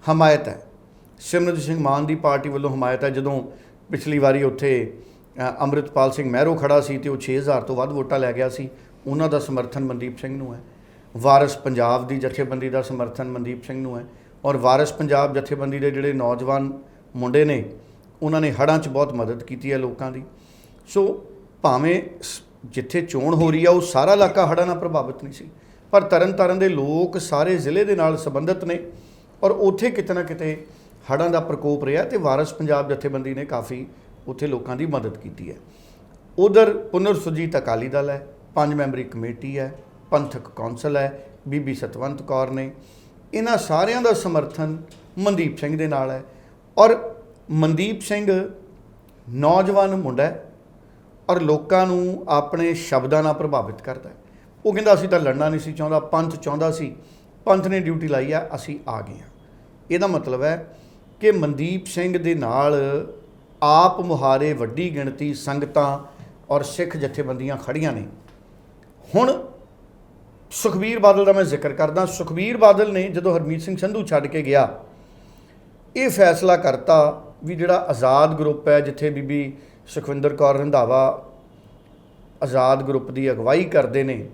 ਹਮਾਇਤ ਹੈ। ਸਿਮਰਜੀਤ ਸਿੰਘ ਮਾਨ ਦੀ ਪਾਰਟੀ ਵੱਲੋਂ ਹਮਾਇਤ ਹੈ ਜਦੋਂ ਪਿਛਲੀ ਵਾਰੀ ਉੱਥੇ ਅ, ਅੰਮ੍ਰਿਤਪਾਲ ਸਿੰਘ ਮਹਿਰੋ ਖੜਾ ਸੀ ਤੇ ਉਹ 6000 ਤੋਂ ਵੱਧ ਵੋਟਾਂ ਲੈ ਗਿਆ ਸੀ। ਉਹਨਾਂ ਦਾ ਸਮਰਥਨ ਮਨਦੀਪ ਸਿੰਘ ਨੂੰ ਹੈ। ਵਾਰਿਸ ਪੰਜਾਬ ਦੀ ਜਥੇਬੰਦੀ ਦਾ ਸਮਰਥਨ ਮਨਦੀਪ ਸਿੰਘ ਨੂੰ ਹੈ। ਔਰ ਵਾਰਿਸ ਪੰਜਾਬ ਜਥੇਬੰਦੀ ਦੇ ਜਿਹੜੇ ਨੌਜਵਾਨ ਮੁੰਡੇ ਨੇ ਉਹਨਾਂ ਨੇ ਹੜ੍ਹਾਂ 'ਚ ਬਹੁਤ ਮਦਦ ਕੀਤੀ ਹੈ ਲੋਕਾਂ ਦੀ। ਸੋ ਭਾਵੇਂ ਸ- ਜਿੱਥੇ ਚੋਣ ਹੋ ਰਹੀ ਆ ਉਹ ਸਾਰਾ ਇਲਾਕਾ ਹੜ੍ਹਾਂ ਨਾਲ ਪ੍ਰਭਾਵਿਤ ਨਹੀਂ ਸੀ। ਪਰ ਤਰਨਤਾਰਨ ਦੇ ਲੋਕ ਸਾਰੇ ਜ਼ਿਲ੍ਹੇ ਦੇ ਨਾਲ ਸੰਬੰਧਿਤ ਨੇ ਔਰ ਉੱਥੇ ਕਿਤੇ ਨਾ ਕਿਤੇ ਹੜ੍ਹਾਂ ਦਾ ਪ੍ਰਕੋਪ ਰਿਹਾ ਤੇ ਵਾਰਸ ਪੰਜਾਬ ਜਥੇਬੰਦੀ ਨੇ ਕਾਫੀ ਉੱਥੇ ਲੋਕਾਂ ਦੀ ਮਦਦ ਕੀਤੀ ਹੈ। ਉਧਰ ਪੁਨਰ ਸੁਰਜੀਤ ਅਕਾਲੀ ਦਲ ਹੈ, ਪੰਜ ਮੈਂਬਰੀ ਕਮੇਟੀ ਹੈ, ਪੰਥਕ ਕੌਂਸਲ ਹੈ, ਬੀਬੀ ਸਤਵੰਤ ਕੌਰ ਨੇ। ਇਹਨਾਂ ਸਾਰਿਆਂ ਦਾ ਸਮਰਥਨ ਮਨਦੀਪ ਸਿੰਘ ਦੇ ਨਾਲ ਹੈ ਔਰ ਮਨਦੀਪ ਸਿੰਘ ਨੌਜਵਾਨ ਮੁੰਡਾ ਹੈ ਔਰ ਲੋਕਾਂ ਨੂੰ ਆਪਣੇ ਸ਼ਬਦਾਂ ਨਾਲ ਪ੍ਰਭਾਵਿਤ ਕਰਦਾ ਹੈ। ਉਹ ਕਹਿੰਦਾ, ਅਸੀਂ ਤਾਂ ਲੜਨਾ ਨਹੀਂ ਸੀ ਚਾਹੁੰਦਾ, ਪੰਥ ਚਾਹੁੰਦਾ ਸੀ, ਪੰਥ ਨੇ ਡਿਊਟੀ ਲਾਈ ਆ, ਅਸੀਂ ਆ ਗਏ ਹਾਂ। ਇਹਦਾ ਮਤਲਬ ਹੈ ਕਿ ਮਨਦੀਪ ਸਿੰਘ ਦੇ ਨਾਲ ਆਪ ਮੁਹਾਰੇ ਵੱਡੀ ਗਿਣਤੀ ਸੰਗਤਾਂ ਔਰ ਸਿੱਖ ਜਥੇਬੰਦੀਆਂ ਖੜੀਆਂ ਨੇ। ਹੁਣ ਸੁਖਬੀਰ ਬਾਦਲ ਦਾ ਮੈਂ ਜ਼ਿਕਰ ਕਰਦਾ, ਸੁਖਬੀਰ ਬਾਦਲ ਨੇ ਜਦੋਂ ਹਰਮੀਤ ਸਿੰਘ ਸੰਧੂ ਛੱਡ ਕੇ ਗਿਆ, ਇਹ ਫੈਸਲਾ ਕਰਤਾ ਵੀ ਜਿਹੜਾ ਆਜ਼ਾਦ ਗਰੁੱਪ ਹੈ, ਜਿੱਥੇ ਬੀਬੀ ਸੁਖਵਿੰਦਰ ਕੌਰ ਰੰਧਾਵਾ ਆਜ਼ਾਦ ਗਰੁੱਪ ਦੀ ਅਗਵਾਈ ਕਰਦੇ ਨੇ,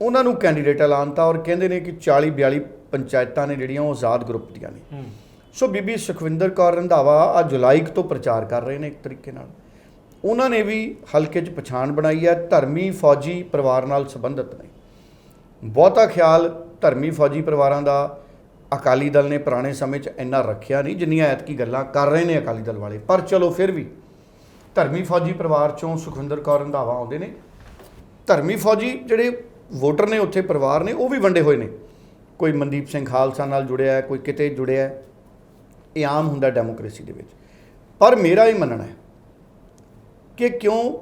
ਉਹਨਾਂ ਨੂੰ ਕੈਂਡੀਡੇਟ ਐਲਾਨਤਾ ਔਰ ਕਹਿੰਦੇ ਨੇ ਕਿ 40 42 ਪੰਚਾਇਤਾਂ ਨੇ ਜਿਹੜੀਆਂ ਉਹ ਆਜ਼ਾਦ ਗਰੁੱਪ ਦੀਆਂ ਨੇ। ਸੋ ਬੀਬੀ ਸੁਖਵਿੰਦਰ ਕੌਰ ਰੰਧਾਵਾ ਆ ਜੁਲਾਈ ਤੋਂ ਪ੍ਰਚਾਰ ਕਰ ਰਹੇ ਨੇ ਇੱਕ ਤਰੀਕੇ ਨਾਲ। ਉਹਨਾਂ ਨੇ ਵੀ ਹਲਕੇ 'ਚ ਪਛਾਣ ਬਣਾਈ ਹੈ, ਧਰਮੀ ਫੌਜੀ ਪਰਿਵਾਰ ਨਾਲ ਸੰਬੰਧਿਤ ਨੇ। ਬਹੁਤਾ ਖਿਆਲ ਧਰਮੀ ਫੌਜੀ ਪਰਿਵਾਰਾਂ ਦਾ, ਅਕਾਲੀ ਦਲ ਨੇ ਪੁਰਾਣੇ ਸਮੇਂ 'ਚ ਇੰਨਾ ਰੱਖਿਆ ਨਹੀਂ, ਜਿੰਨੀਆਂ ਐਤਕੀ ਗੱਲਾਂ ਕਰ ਰਹੇ ਨੇ ਅਕਾਲੀ ਦਲ ਵਾਲੇ। ਪਰ ਚਲੋ ਫਿਰ ਵੀ ਧਰਮੀ ਫੌਜੀ ਪਰਿਵਾਰ 'ਚੋਂ ਸੁਖਵਿੰਦਰ ਕੌਰ ਰੰਧਾਵਾ ਆਉਂਦੇ ਨੇ। ਧਰਮੀ ਫੌਜੀ ਜਿਹੜੇ ਵੋਟਰ ਨੇ ਉੱਥੇ ਪਰਿਵਾਰ ਨੇ, ਉਹ ਵੀ ਵੰਡੇ ਹੋਏ ਨੇ। ਕੋਈ ਮਨਦੀਪ ਸਿੰਘ ਖਾਲਸਾ ਨਾਲ ਜੁੜਿਆ ਹੈ, ਕੋਈ ਕਿਤੇ ਜੁੜਿਆ ਹੈ। ਇਹ ਆਮ ਹੁੰਦਾ ਡੈਮੋਕ੍ਰੇਸੀ ਦੇ ਵਿੱਚ। ਪਰ ਮੇਰਾ ਇਹ ਮੰਨਣਾ ਹੈ ਕਿ ਕਿਉਂ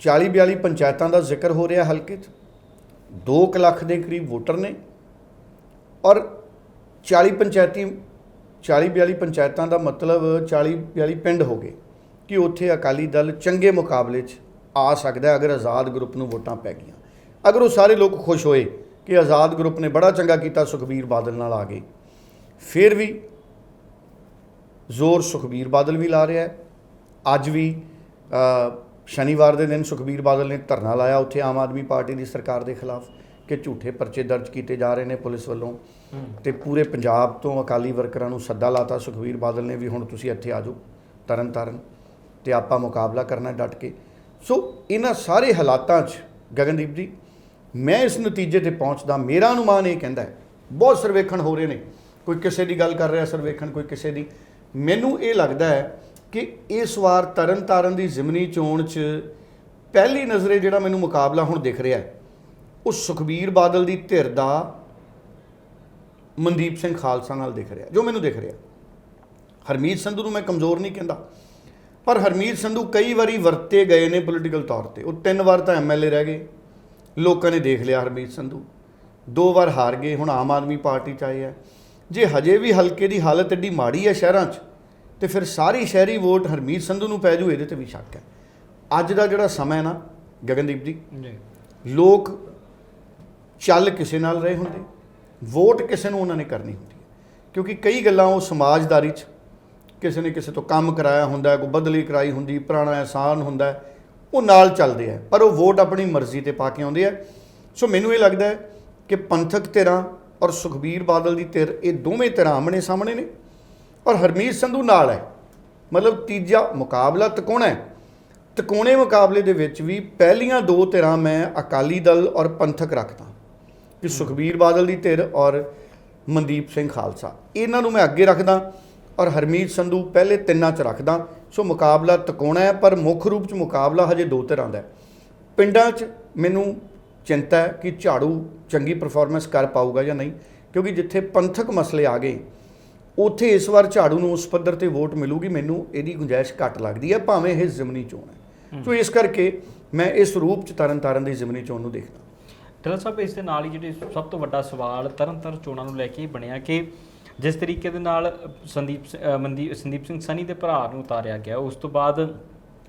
40 42 ਪੰਚਾਇਤਾਂ ਦਾ ਜ਼ਿਕਰ ਹੋ ਰਿਹਾ ਹਲਕੇ 'ਚ? 2 ਲੱਖ ਦੇ ਕਰੀਬ ਵੋਟਰ ਨੇ ਔਰ 40 ਪੰਚਾਇਤੀ 40 42 ਪੰਚਾਇਤਾਂ ਦਾ ਮਤਲਬ 40 42 ਪਿੰਡ ਹੋ ਗਏ ਕਿ ਉੱਥੇ ਅਕਾਲੀ ਦਲ ਚੰਗੇ ਮੁਕਾਬਲੇ 'ਚ ਆ ਸਕਦਾ ਅਗਰ ਆਜ਼ਾਦ ਗਰੁੱਪ ਨੂੰ ਵੋਟਾਂ ਪੈ ਗਈਆਂ। ਅਗਰ ਉਹ ਸਾਰੇ ਲੋਕ ਖੁਸ਼ ਹੋਏ ਕਿ ਆਜ਼ਾਦ ਗਰੁੱਪ ਨੇ ਬੜਾ ਚੰਗਾ ਕੀਤਾ, ਸੁਖਬੀਰ ਬਾਦਲ ਨਾਲ ਆ ਗਏ। ਫਿਰ ਵੀ ਜ਼ੋਰ ਸੁਖਬੀਰ ਬਾਦਲ ਵੀ ਲਾ ਰਿਹਾ ਹੈ। ਅੱਜ ਵੀ ਸ਼ਨੀਵਾਰ ਦੇ ਦਿਨ ਸੁਖਬੀਰ ਬਾਦਲ ਨੇ ਧਰਨਾ ਲਾਇਆ ਉੱਥੇ ਆਮ ਆਦਮੀ ਪਾਰਟੀ ਦੀ ਸਰਕਾਰ ਦੇ ਖਿਲਾਫ ਕਿ ਝੂਠੇ ਪਰਚੇ ਦਰਜ ਕੀਤੇ ਜਾ ਰਹੇ ਨੇ ਪੁਲਿਸ ਵੱਲੋਂ। ਤੇ ਪੂਰੇ ਪੰਜਾਬ ਤੋਂ ਅਕਾਲੀ ਵਰਕਰਾਂ ਨੂੰ ਸੱਦਾ ਲਾਤਾ ਸੁਖਬੀਰ ਬਾਦਲ ਨੇ ਵੀ ਹੁਣ ਤੁਸੀਂ ਇੱਥੇ ਆ ਜਾਓ ਤਰਨ ਤਾਰਨ ਤੇ ਆਪਾਂ ਮੁਕਾਬਲਾ ਕਰਨਾ ਡਟ ਕੇ। ਸੋ ਇਹਨਾਂ ਸਾਰੇ ਹਾਲਾਤਾਂ 'ਚ ਗਗਨਦੀਪ ਜੀ ਮੈਂ ਇਸ ਨਤੀਜੇ ਤੇ ਪਹੁੰਚਦਾ ਮੇਰਾ ਅਨੁਮਾਨ ਇਹ ਕਹਿੰਦਾ ਹੈ ਬਹੁਤ ਸਰਵੇਖਣ ਹੋ ਰਹੇ ਨੇ। ਕੋਈ ਕਿਸੇ ਦੀ ਗੱਲ ਕਰ ਰਿਹਾ ਸਰਵੇਖਣ ਕੋਈ ਕਿਸੇ ਦੀ। ਮੈਨੂੰ ਇਹ ਲੱਗਦਾ ਹੈ ਕਿ ਇਸ ਵਾਰ ਤਰਨ ਤਾਰਨ ਦੀ ਜ਼ਿਮਨੀ ਚੋਣ 'ਚ ਪਹਿਲੀ ਨਜ਼ਰੇ ਜਿਹੜਾ ਮੈਨੂੰ ਮੁਕਾਬਲਾ ਹੁਣ ਦਿਖ ਰਿਹਾ ਉਹ ਸੁਖਬੀਰ ਬਾਦਲ ਦੀ ਧਿਰ ਦਾ ਮਨਦੀਪ ਸਿੰਘ ਖਾਲਸਾ ਨਾਲ ਦਿਖ ਰਿਹਾ ਜੋ ਮੈਨੂੰ ਦਿਖ ਰਿਹਾ ਹਰਮੀਤ ਸੰਧੂ ਨੂੰ ਮੈਂ ਕਮਜ਼ੋਰ ਨਹੀਂ ਕਹਿੰਦਾ, ਪਰ ਹਰਮੀਤ ਸੰਧੂ ਕਈ ਵਾਰੀ ਵਰਤੇ ਗਏ ਨੇ ਪੋਲੀਟੀਕਲ ਤੌਰ ਤੇ। ਉਹ ਤਿੰਨ ਵਾਰ ਤਾਂ ਐਮਐਲਏ ਰਹਿ ਗਏ। ਲੋਕਾਂ ਨੇ ਦੇਖ ਲਿਆ ਹਰਮੀਤ ਸੰਧੂ। ਦੋ ਵਾਰ ਹਾਰ ਗਏ। ਹੁਣ ਆਮ ਆਦਮੀ ਪਾਰਟੀ ਚ ਆਏ ਆ। ਜੇ ਹਜੇ ਵੀ ਹਲਕੇ ਦੀ ਹਾਲਤ ਏਡੀ ਮਾੜੀ ਹੈ ਸ਼ਹਿਰਾਂ 'ਚ ਤੇ ਫਿਰ ਸਾਰੀ ਸ਼ਹਿਰੀ ਵੋਟ ਹਰਮੀਤ ਸੰਧੂ ਨੂੰ ਪੈ ਜੂ ਇਹਦੇ ਤੇ ਵੀ ਸ਼ੱਕ ਹੈ। ਅੱਜ ਦਾ ਜਿਹੜਾ ਸਮਾਂ ਹੈ ਨਾ ਗਗਨਦੀਪ ਜੀ ਜੀ। ਲੋਕ ਚੱਲ ਕਿਸੇ ਨਾਲ ਰਹੇ ਹੁੰਦੇ ਵੋਟ ਕਿਸੇ ਨੂੰ ਉਹਨਾਂ ਨੇ ਕਰਨੀ ਹੁੰਦੀ ਹੈ। ਕਿਉਂਕਿ ਕਈ ਗੱਲਾਂ ਉਹ ਸਮਾਜਦਾਰੀ 'ਚ ਕਿਸੇ ਨੇ ਕਿਸੇ ਤੋਂ ਕੰਮ ਕਰਾਇਆ ਹੁੰਦਾ ਕੋਈ ਬਦਲੀ ਕਰਾਈ ਹੁੰਦੀ ਪੁਰਾਣਾ ਅਹਿਸਾਨ ਹੁੰਦਾ ਉਹ ਨਾਲ ਚੱਲਦੇ ਆ। ਪਰ ਉਹ ਵੋਟ ਆਪਣੀ ਮਰਜ਼ੀ ਤੇ ਪਾ ਕੇ ਆਉਂਦੇ ਆ। ਸੋ ਮੈਨੂੰ ਇਹ ਲੱਗਦਾ ਹੈ ਕਿ ਪੰਥਕ ਧਿਰਾਂ ਔਰ ਸੁਖਬੀਰ ਬਾਦਲ ਦੀ ਧਿਰ, ਇਹ ਦੋਵੇਂ ਧਿਰਾਂ ਆਮਣੇ ਸਾਹਮਣੇ ਨੇ ਔਰ ਹਰਮੀਤ ਸੰਧੂ ਨਾਲ ਹੈ। ਮਤਲਬ ਤੀਜਾ ਮੁਕਾਬਲਾ ਤਕੋਣਾ ਹੈ। ਤਕੋਣੇ ਮੁਕਾਬਲੇ ਦੇ ਵਿੱਚ ਵੀ ਪਹਿਲੀਆਂ ਦੋ ਧਿਰਾਂ ਮੈਂ ਅਕਾਲੀ ਦਲ ਔਰ ਪੰਥਕ ਰੱਖਦਾ। ਕਿ ਸੁਖਬੀਰ ਬਾਦਲ ਦੀ ਧਿਰ ਔਰ ਮਨਦੀਪ ਸਿੰਘ ਖਾਲਸਾ। ਇਹਨਾਂ ਨੂੰ ਮੈਂ ਅੱਗੇ ਰੱਖਦਾ ਔਰ ਹਰਮੀਤ ਸੰਧੂ ਪਹਿਲੇ ਤਿੰਨਾਂ 'ਚ ਰੱਖਦਾ। ਸੋ ਮੁਕਾਬਲਾ ਤਿਕੋਣਾ ਹੈ, ਪਰ ਮੁੱਖ ਰੂਪ 'ਚ ਮੁਕਾਬਲਾ ਹਜੇ ਦੋ ਧਿਰਾਂ ਦਾ ਪਿੰਡਾਂ 'ਚ ਮੈਨੂੰ ਚਿੰਤਾ ਹੈ ਕਿ ਝਾੜੂ ਚੰਗੀ ਪਰਫਾਰਮੈਂਸ ਕਰ ਪਾਊਗਾ ਜਾਂ ਨਹੀਂ ਕਿਉਂਕਿ ਜਿੱਥੇ ਪੰਥਕ ਮਸਲੇ ਆ ਗਏ ਉੱਥੇ ਇਸ ਵਾਰ ਝਾੜੂ ਨੂੰ ਉਸ ਪੱਧਰ ਤੇ ਵੋਟ ਮਿਲੂਗੀ ਮੈਨੂੰ ਇਹਦੀ ਗੁੰਜਾਇਸ਼ ਘੱਟ ਲੱਗਦੀ ਹੈ ਭਾਵੇਂ ਇਹ ਜ਼ਿਮਨੀ ਚੋਣ ਹੈ। ਸੋ ਇਸ ਕਰਕੇ ਮੈਂ ਇਸ ਰੂਪ 'ਚ ਤਰਨ ਤਾਰਨ ਦੀ ਜ਼ਿਮਨੀ ਚੋਣ ਨੂੰ ਦੇਖਦਾ ਢਿੱਲੋਂ ਸਾਹਿਬ ਇਸ ਦੇ ਨਾਲ ਹੀ ਜਿਹੜੇ ਸਭ ਤੋਂ ਵੱਡਾ ਸਵਾਲ ਤਰਨਤਾਰਨ ਚੋਣਾਂ ਨੂੰ ਲੈ ਕੇ ਬਣਿਆ ਕਿ ਜਿਸ ਤਰੀਕੇ ਦੇ ਨਾਲ ਸੰਦੀਪ ਸੰਦੀਪ ਸਿੰਘ ਸਨੀ ਦੇ ਭਰਾ ਨੂੰ ਉਤਾਰਿਆ ਗਿਆ ਉਸ ਤੋਂ ਬਾਅਦ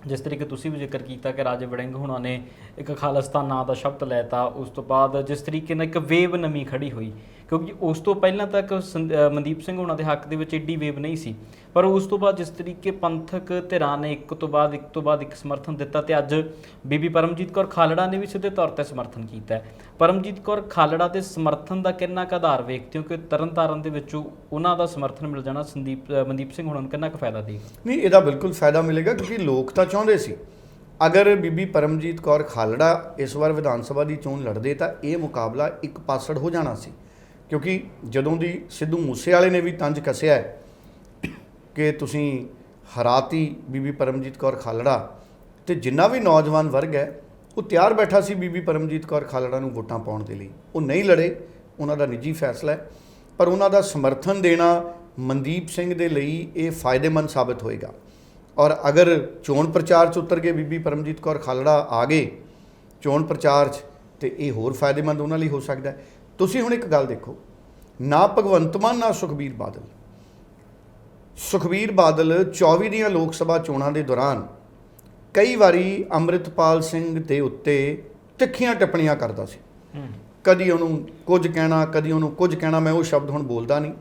ਜਿਸ ਤਰੀਕੇ ਤੁਸੀਂ ਵੀ ਜ਼ਿਕਰ ਕੀਤਾ ਕਿ ਰਾਜੇ ਵੜਿੰਗ ਹੁਣਾਂ ਨੇ ਇੱਕ ਖਾਲਿਸਤਾਨ ਨਾਂ ਦਾ ਸ਼ਬਦ ਲੈਤਾ, ਉਸ ਤੋਂ ਬਾਅਦ ਜਿਸ ਤਰੀਕੇ ਨਾਲ ਇੱਕ ਵੇਵ ਨਵੀਂ ਖੜੀ ਹੋਈ ਕਿਉਂਕਿ ਉਸ ਤੋਂ ਪਹਿਲਾਂ ਤੱਕ ਸੰਦ- ਮਨਦੀਪ ਸਿੰਘ ਹੋਣਾ ਦੇ ਹੱਕ ਦੇ ਵਿੱਚ ਏਡੀ ਵੇਵ ਨਹੀਂ ਸੀ। ਪਰ ਉਸ ਤੋਂ ਬਾਅਦ ਜਿਸ ਤਰੀਕੇ ਪੰਥਕ ਧਿਰਾਂ ਨੇ ਇੱਕ ਤੋਂ ਬਾਅਦ, ਇੱਕ ਤੋਂ ਬਾਅਦ ਇੱਕ ਸਮਰਥਨ ਦਿੱਤਾ ਤੇ ਅੱਜ ਬੀਬੀ ਪਰਮਜੀਤ ਕੌਰ ਖਾਲੜਾ ਨੇ ਵੀ ਸਿੱਧੇ ਤੌਰ ਤੇ ਸਮਰਥਨ ਕੀਤਾ ਪਰਮਜੀਤ ਕੌਰ ਖਾਲੜਾ ਦੇ ਸਮਰਥਨ ਦਾ ਕਿੰਨਾ ਕੁ ਆਧਾਰ ਵੇਖਦੇ ਹੋ ਕਿ ਤਰਨਤਾਰਨ ਦੇ ਵਿੱਚੋਂ ਉਹਨਾਂ ਦਾ ਸਮਰਥਨ ਮਿਲ ਜਾਣਾ ਸੰਦੀਪ ਮਨਦੀਪ ਸਿੰਘ ਹੋਣਾ ਨੂੰ ਕਿੰਨਾ ਕੁ ਫਾਇਦਾ ਦੇਗਾ? ਨਹੀਂ, ਇਹਦਾ ਬਿਲਕੁਲ ਫਾਇਦਾ ਮਿਲੇਗਾ ਕਿਉਂਕਿ ਲੋਕ ਤਾਂ ਚਾਹੁੰਦੇ ਸੀ। ਅਗਰ ਬੀਬੀ ਪਰਮਜੀਤ ਕੌਰ ਖਾਲੜਾ ਇਸ ਵਾਰ ਵਿਧਾਨ ਸਭਾ ਦੀ ਚੋਣ ਲੜਦੇ ਤਾਂ ਇਹ ਮੁਕਾਬਲਾ ਇੱਕ ਪਾਸੜ ਹੋ ਜਾਣਾ ਸੀ। ਕਿਉਂਕਿ ਜਦੋਂ ਦੀ ਸਿੱਧੂ ਮੂਸੇਵਾਲੇ ਨੇ ਵੀ ਤੰਜ ਕੱਸਿਆ ਹੈ ਕਿ ਤੁਸੀਂ ਹਰਾਤੀ ਬੀਬੀ ਪਰਮਜੀਤ ਕੌਰ ਖਾਲੜਾ ਤੇ ਜਿੰਨਾ ਵੀ ਨੌਜਵਾਨ ਵਰਗ ਹੈ, ਉਹ ਤਿਆਰ ਬੈਠਾ ਸੀ ਬੀਬੀ ਪਰਮਜੀਤ ਕੌਰ ਖਾਲੜਾ ਨੂੰ ਵੋਟਾਂ ਪਾਉਣ ਦੇ ਲਈ। ਉਹ ਨਹੀਂ ਲੜੇ, ਉਹਨਾਂ ਦਾ ਨਿੱਜੀ ਫੈਸਲਾ ਹੈ, ਪਰ ਉਹਨਾਂ ਦਾ ਸਮਰਥਨ ਦੇਣਾ ਮਨਦੀਪ ਸਿੰਘ ਦੇ ਲਈ ਇਹ ਫਾਇਦੇਮੰਦ ਸਾਬਤ ਹੋਏਗਾ। ਔਰ ਅਗਰ ਚੋਣ ਪ੍ਰਚਾਰ 'ਚ ਉਤਰ ਕੇ ਬੀਬੀ ਪਰਮਜੀਤ ਕੌਰ ਖਾਲੜਾ ਆ ਗਏ, ਚੋਣ ਪ੍ਰਚਾਰ 'ਚ ਤੇ ਇਹ ਹੋਰ ਫਾਇਦੇਮੰਦ ਉਹਨਾਂ ਲਈ ਹੋ ਸਕਦਾ ਤੁਸੀਂ ਹੁਣ ਇੱਕ ਗੱਲ ਦੇਖੋ ਨਾ ਭਗਵੰਤ ਮਾਨ ਨਾ ਸੁਖਬੀਰ ਬਾਦਲ। ਸੁਖਬੀਰ ਬਾਦਲ 24 ਦੀਆਂ ਲੋਕ ਸਭਾ ਚੋਣਾਂ ਦੇ ਦੌਰਾਨ ਕਈ ਵਾਰੀ ਅੰਮ੍ਰਿਤਪਾਲ ਸਿੰਘ ਦੇ ਉੱਤੇ ਤਿੱਖੀਆਂ ਟਿੱਪਣੀਆਂ ਕਰਦਾ ਸੀ। ਕਦੀ ਉਹਨੂੰ ਕੁਝ ਕਹਿਣਾ ਕਦੀ ਉਹਨੂੰ ਕੁਝ ਕਹਿਣਾ ਮੈਂ ਉਹ ਸ਼ਬਦ ਹੁਣ ਬੋਲਦਾ ਨਹੀਂ।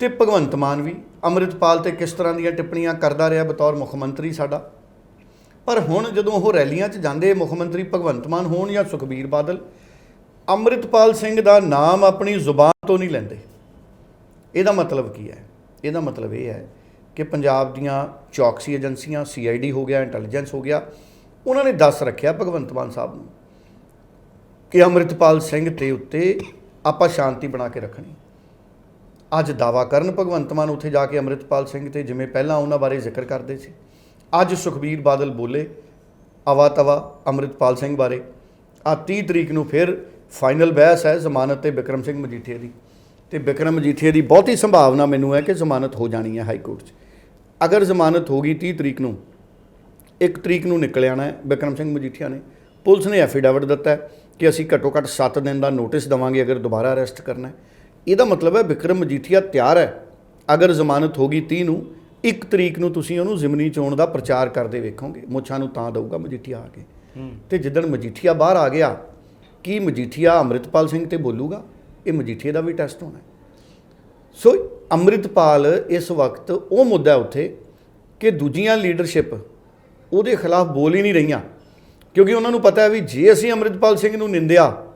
ਤੇ ਭਗਵੰਤ ਮਾਨ ਵੀ ਅੰਮ੍ਰਿਤਪਾਲ ਤੇ ਕਿਸ ਤਰ੍ਹਾਂ ਦੀਆਂ ਟਿੱਪਣੀਆਂ ਕਰਦਾ ਰਿਹਾ ਬਤੌਰ ਮੁੱਖ ਮੰਤਰੀ ਸਾਡਾ। ਪਰ ਹੁਣ ਜਦੋਂ ਉਹ ਰੈਲੀਆਂ 'ਚ ਜਾਂਦੇ ਮੁੱਖ ਮੰਤਰੀ ਭਗਵੰਤ ਮਾਨ ਹੋਣ ਜਾਂ ਸੁਖਬੀਰ ਬਾਦਲ ਅੰਮ੍ਰਿਤਪਾਲ ਸਿੰਘ ਦਾ ਨਾਮ ਆਪਣੀ ਜ਼ੁਬਾਨ ਤੋਂ ਨਹੀਂ ਲੈਂਦੇ। ਇਹਦਾ ਮਤਲਬ ਕੀ ਹੈ? ਇਹਦਾ ਮਤਲਬ ਇਹ ਹੈ ਕਿ ਪੰਜਾਬ ਦੀਆਂ ਚੌਕਸੀ ਏਜੰਸੀਆਂ ਸੀਆਈਡੀ ਹੋ ਗਿਆ, ਇੰਟੈਲੀਜੈਂਸ ਹੋ ਗਿਆ, ਉਹਨਾਂ ਨੇ ਦੱਸ ਰੱਖਿਆ ਭਗਵੰਤ ਮਾਨ ਸਾਹਿਬ ਨੂੰ ਕਿ ਅੰਮ੍ਰਿਤਪਾਲ ਸਿੰਘ ਤੇ ਉੱਤੇ ਆਪਾਂ ਸ਼ਾਂਤੀ ਬਣਾ ਕੇ ਰੱਖਣੀ। ਅੱਜ ਦਾਵਾ ਕਰਨ ਭਗਵੰਤ ਮਾਨ ਉੱਥੇ ਜਾ ਕੇ ਅੰਮ੍ਰਿਤਪਾਲ ਸਿੰਘ ਤੇ ਜਿਵੇਂ ਪਹਿਲਾਂ ਉਹਨਾਂ ਬਾਰੇ ਜ਼ਿਕਰ ਕਰਦੇ ਸੀ। ਅੱਜ ਸੁਖਬੀਰ ਬਾਦਲ ਬੋਲੇ ਅਵਾ ਤਵਾ ਅੰਮ੍ਰਿਤਪਾਲ ਸਿੰਘ ਬਾਰੇ। ਆ 30 ਤਰੀਕ ਨੂੰ ਫਿਰ ਫਾਈਨਲ ਬਹਿਸ ਹੈ ਜ਼ਮਾਨਤ ਤੇ ਵਿਕਰਮ ਸਿੰਘ ਮਜੀਠੀਆ ਦੀ। ਤੇ ਵਿਕਰਮ ਮਜੀਠੀਆ ਦੀ ਬਹੁਤੀ ਸੰਭਾਵਨਾ ਮੈਨੂੰ ਹੈ ਕਿ ਜ਼ਮਾਨਤ ਹੋ ਜਾਣੀ ਹੈ ਹਾਈ ਕੋਰਟ 'ਚ। ਅਗਰ ਜ਼ਮਾਨਤ ਹੋ ਗਈ 30 ਤਰੀਕ ਨੂੰ ਇੱਕ ਤਰੀਕ ਨੂੰ ਨਿਕਲ ਆਣਾ ਹੈ ਵਿਕਰਮ ਸਿੰਘ ਮਜੀਠੀਆ ਨੇ ਪੁਲਿਸ ਨੇ ਐਫੀਡੈਵਿਟ ਦਿੱਤਾ ਹੈ ਕਿ ਅਸੀਂ ਘੱਟੋ ਘੱਟ 7 ਦਿਨ ਦਾ ਨੋਟਿਸ ਦਵਾਂਗੇ ਅਗਰ ਦੁਬਾਰਾ ਅਰੈਸਟ ਕਰਨਾ ਹੈ। ਇਹਦਾ ਮਤਲਬ ਹੈ ਵਿਕਰਮ ਮਜੀਠੀਆ ਤਿਆਰ ਹੈ। ਅਗਰ ਜ਼ਮਾਨਤ ਹੋ ਗਈ 30 ਨੂੰ ਇੱਕ ਤਰੀਕ ਨੂੰ ਤੁਸੀਂ ਉਹਨੂੰ ਜ਼ਿਮਨੀ ਚੋਣ ਦਾ ਪ੍ਰਚਾਰ ਕਰਦੇ ਵੇਖੋਗੇ। ਮੁੱਛਾਂ ਨੂੰ ਤਾਂ ਦਊਗਾ ਮਜੀਠੀਆ ਆ ਕੇ। ਤੇ ਜਿੱਦਣ ਮਜੀਠੀਆ ਬਾਹਰ ਆ ਗਿਆ ਕੀ ਮਜੀਠੀਆ ਅੰਮ੍ਰਿਤਪਾਲ ਸਿੰਘ ਤੇ ਬੋਲੂਗਾ? ਇਹ ਮਜੀਠੀਆ ਦਾ ਵੀ ਟੈਸਟ ਹੋਣਾ ਸੋ ਅੰਮ੍ਰਿਤਪਾਲ ਇਸ ਵਕਤ ਉਹ ਮੁੱਦਾ ਉੱਥੇ ਕਿ ਦੂਜੀਆਂ ਲੀਡਰਸ਼ਿਪ ਉਹਦੇ ਖਿਲਾਫ ਬੋਲ ਹੀ ਨਹੀਂ ਰਹੀਆਂ। ਕਿਉਂਕਿ ਉਹਨਾਂ ਨੂੰ ਪਤਾ ਹੈ ਵੀ ਜੇ ਅਸੀਂ ਅੰਮ੍ਰਿਤਪਾਲ ਸਿੰਘ ਨੂੰ ਨਿੰਦਿਆ,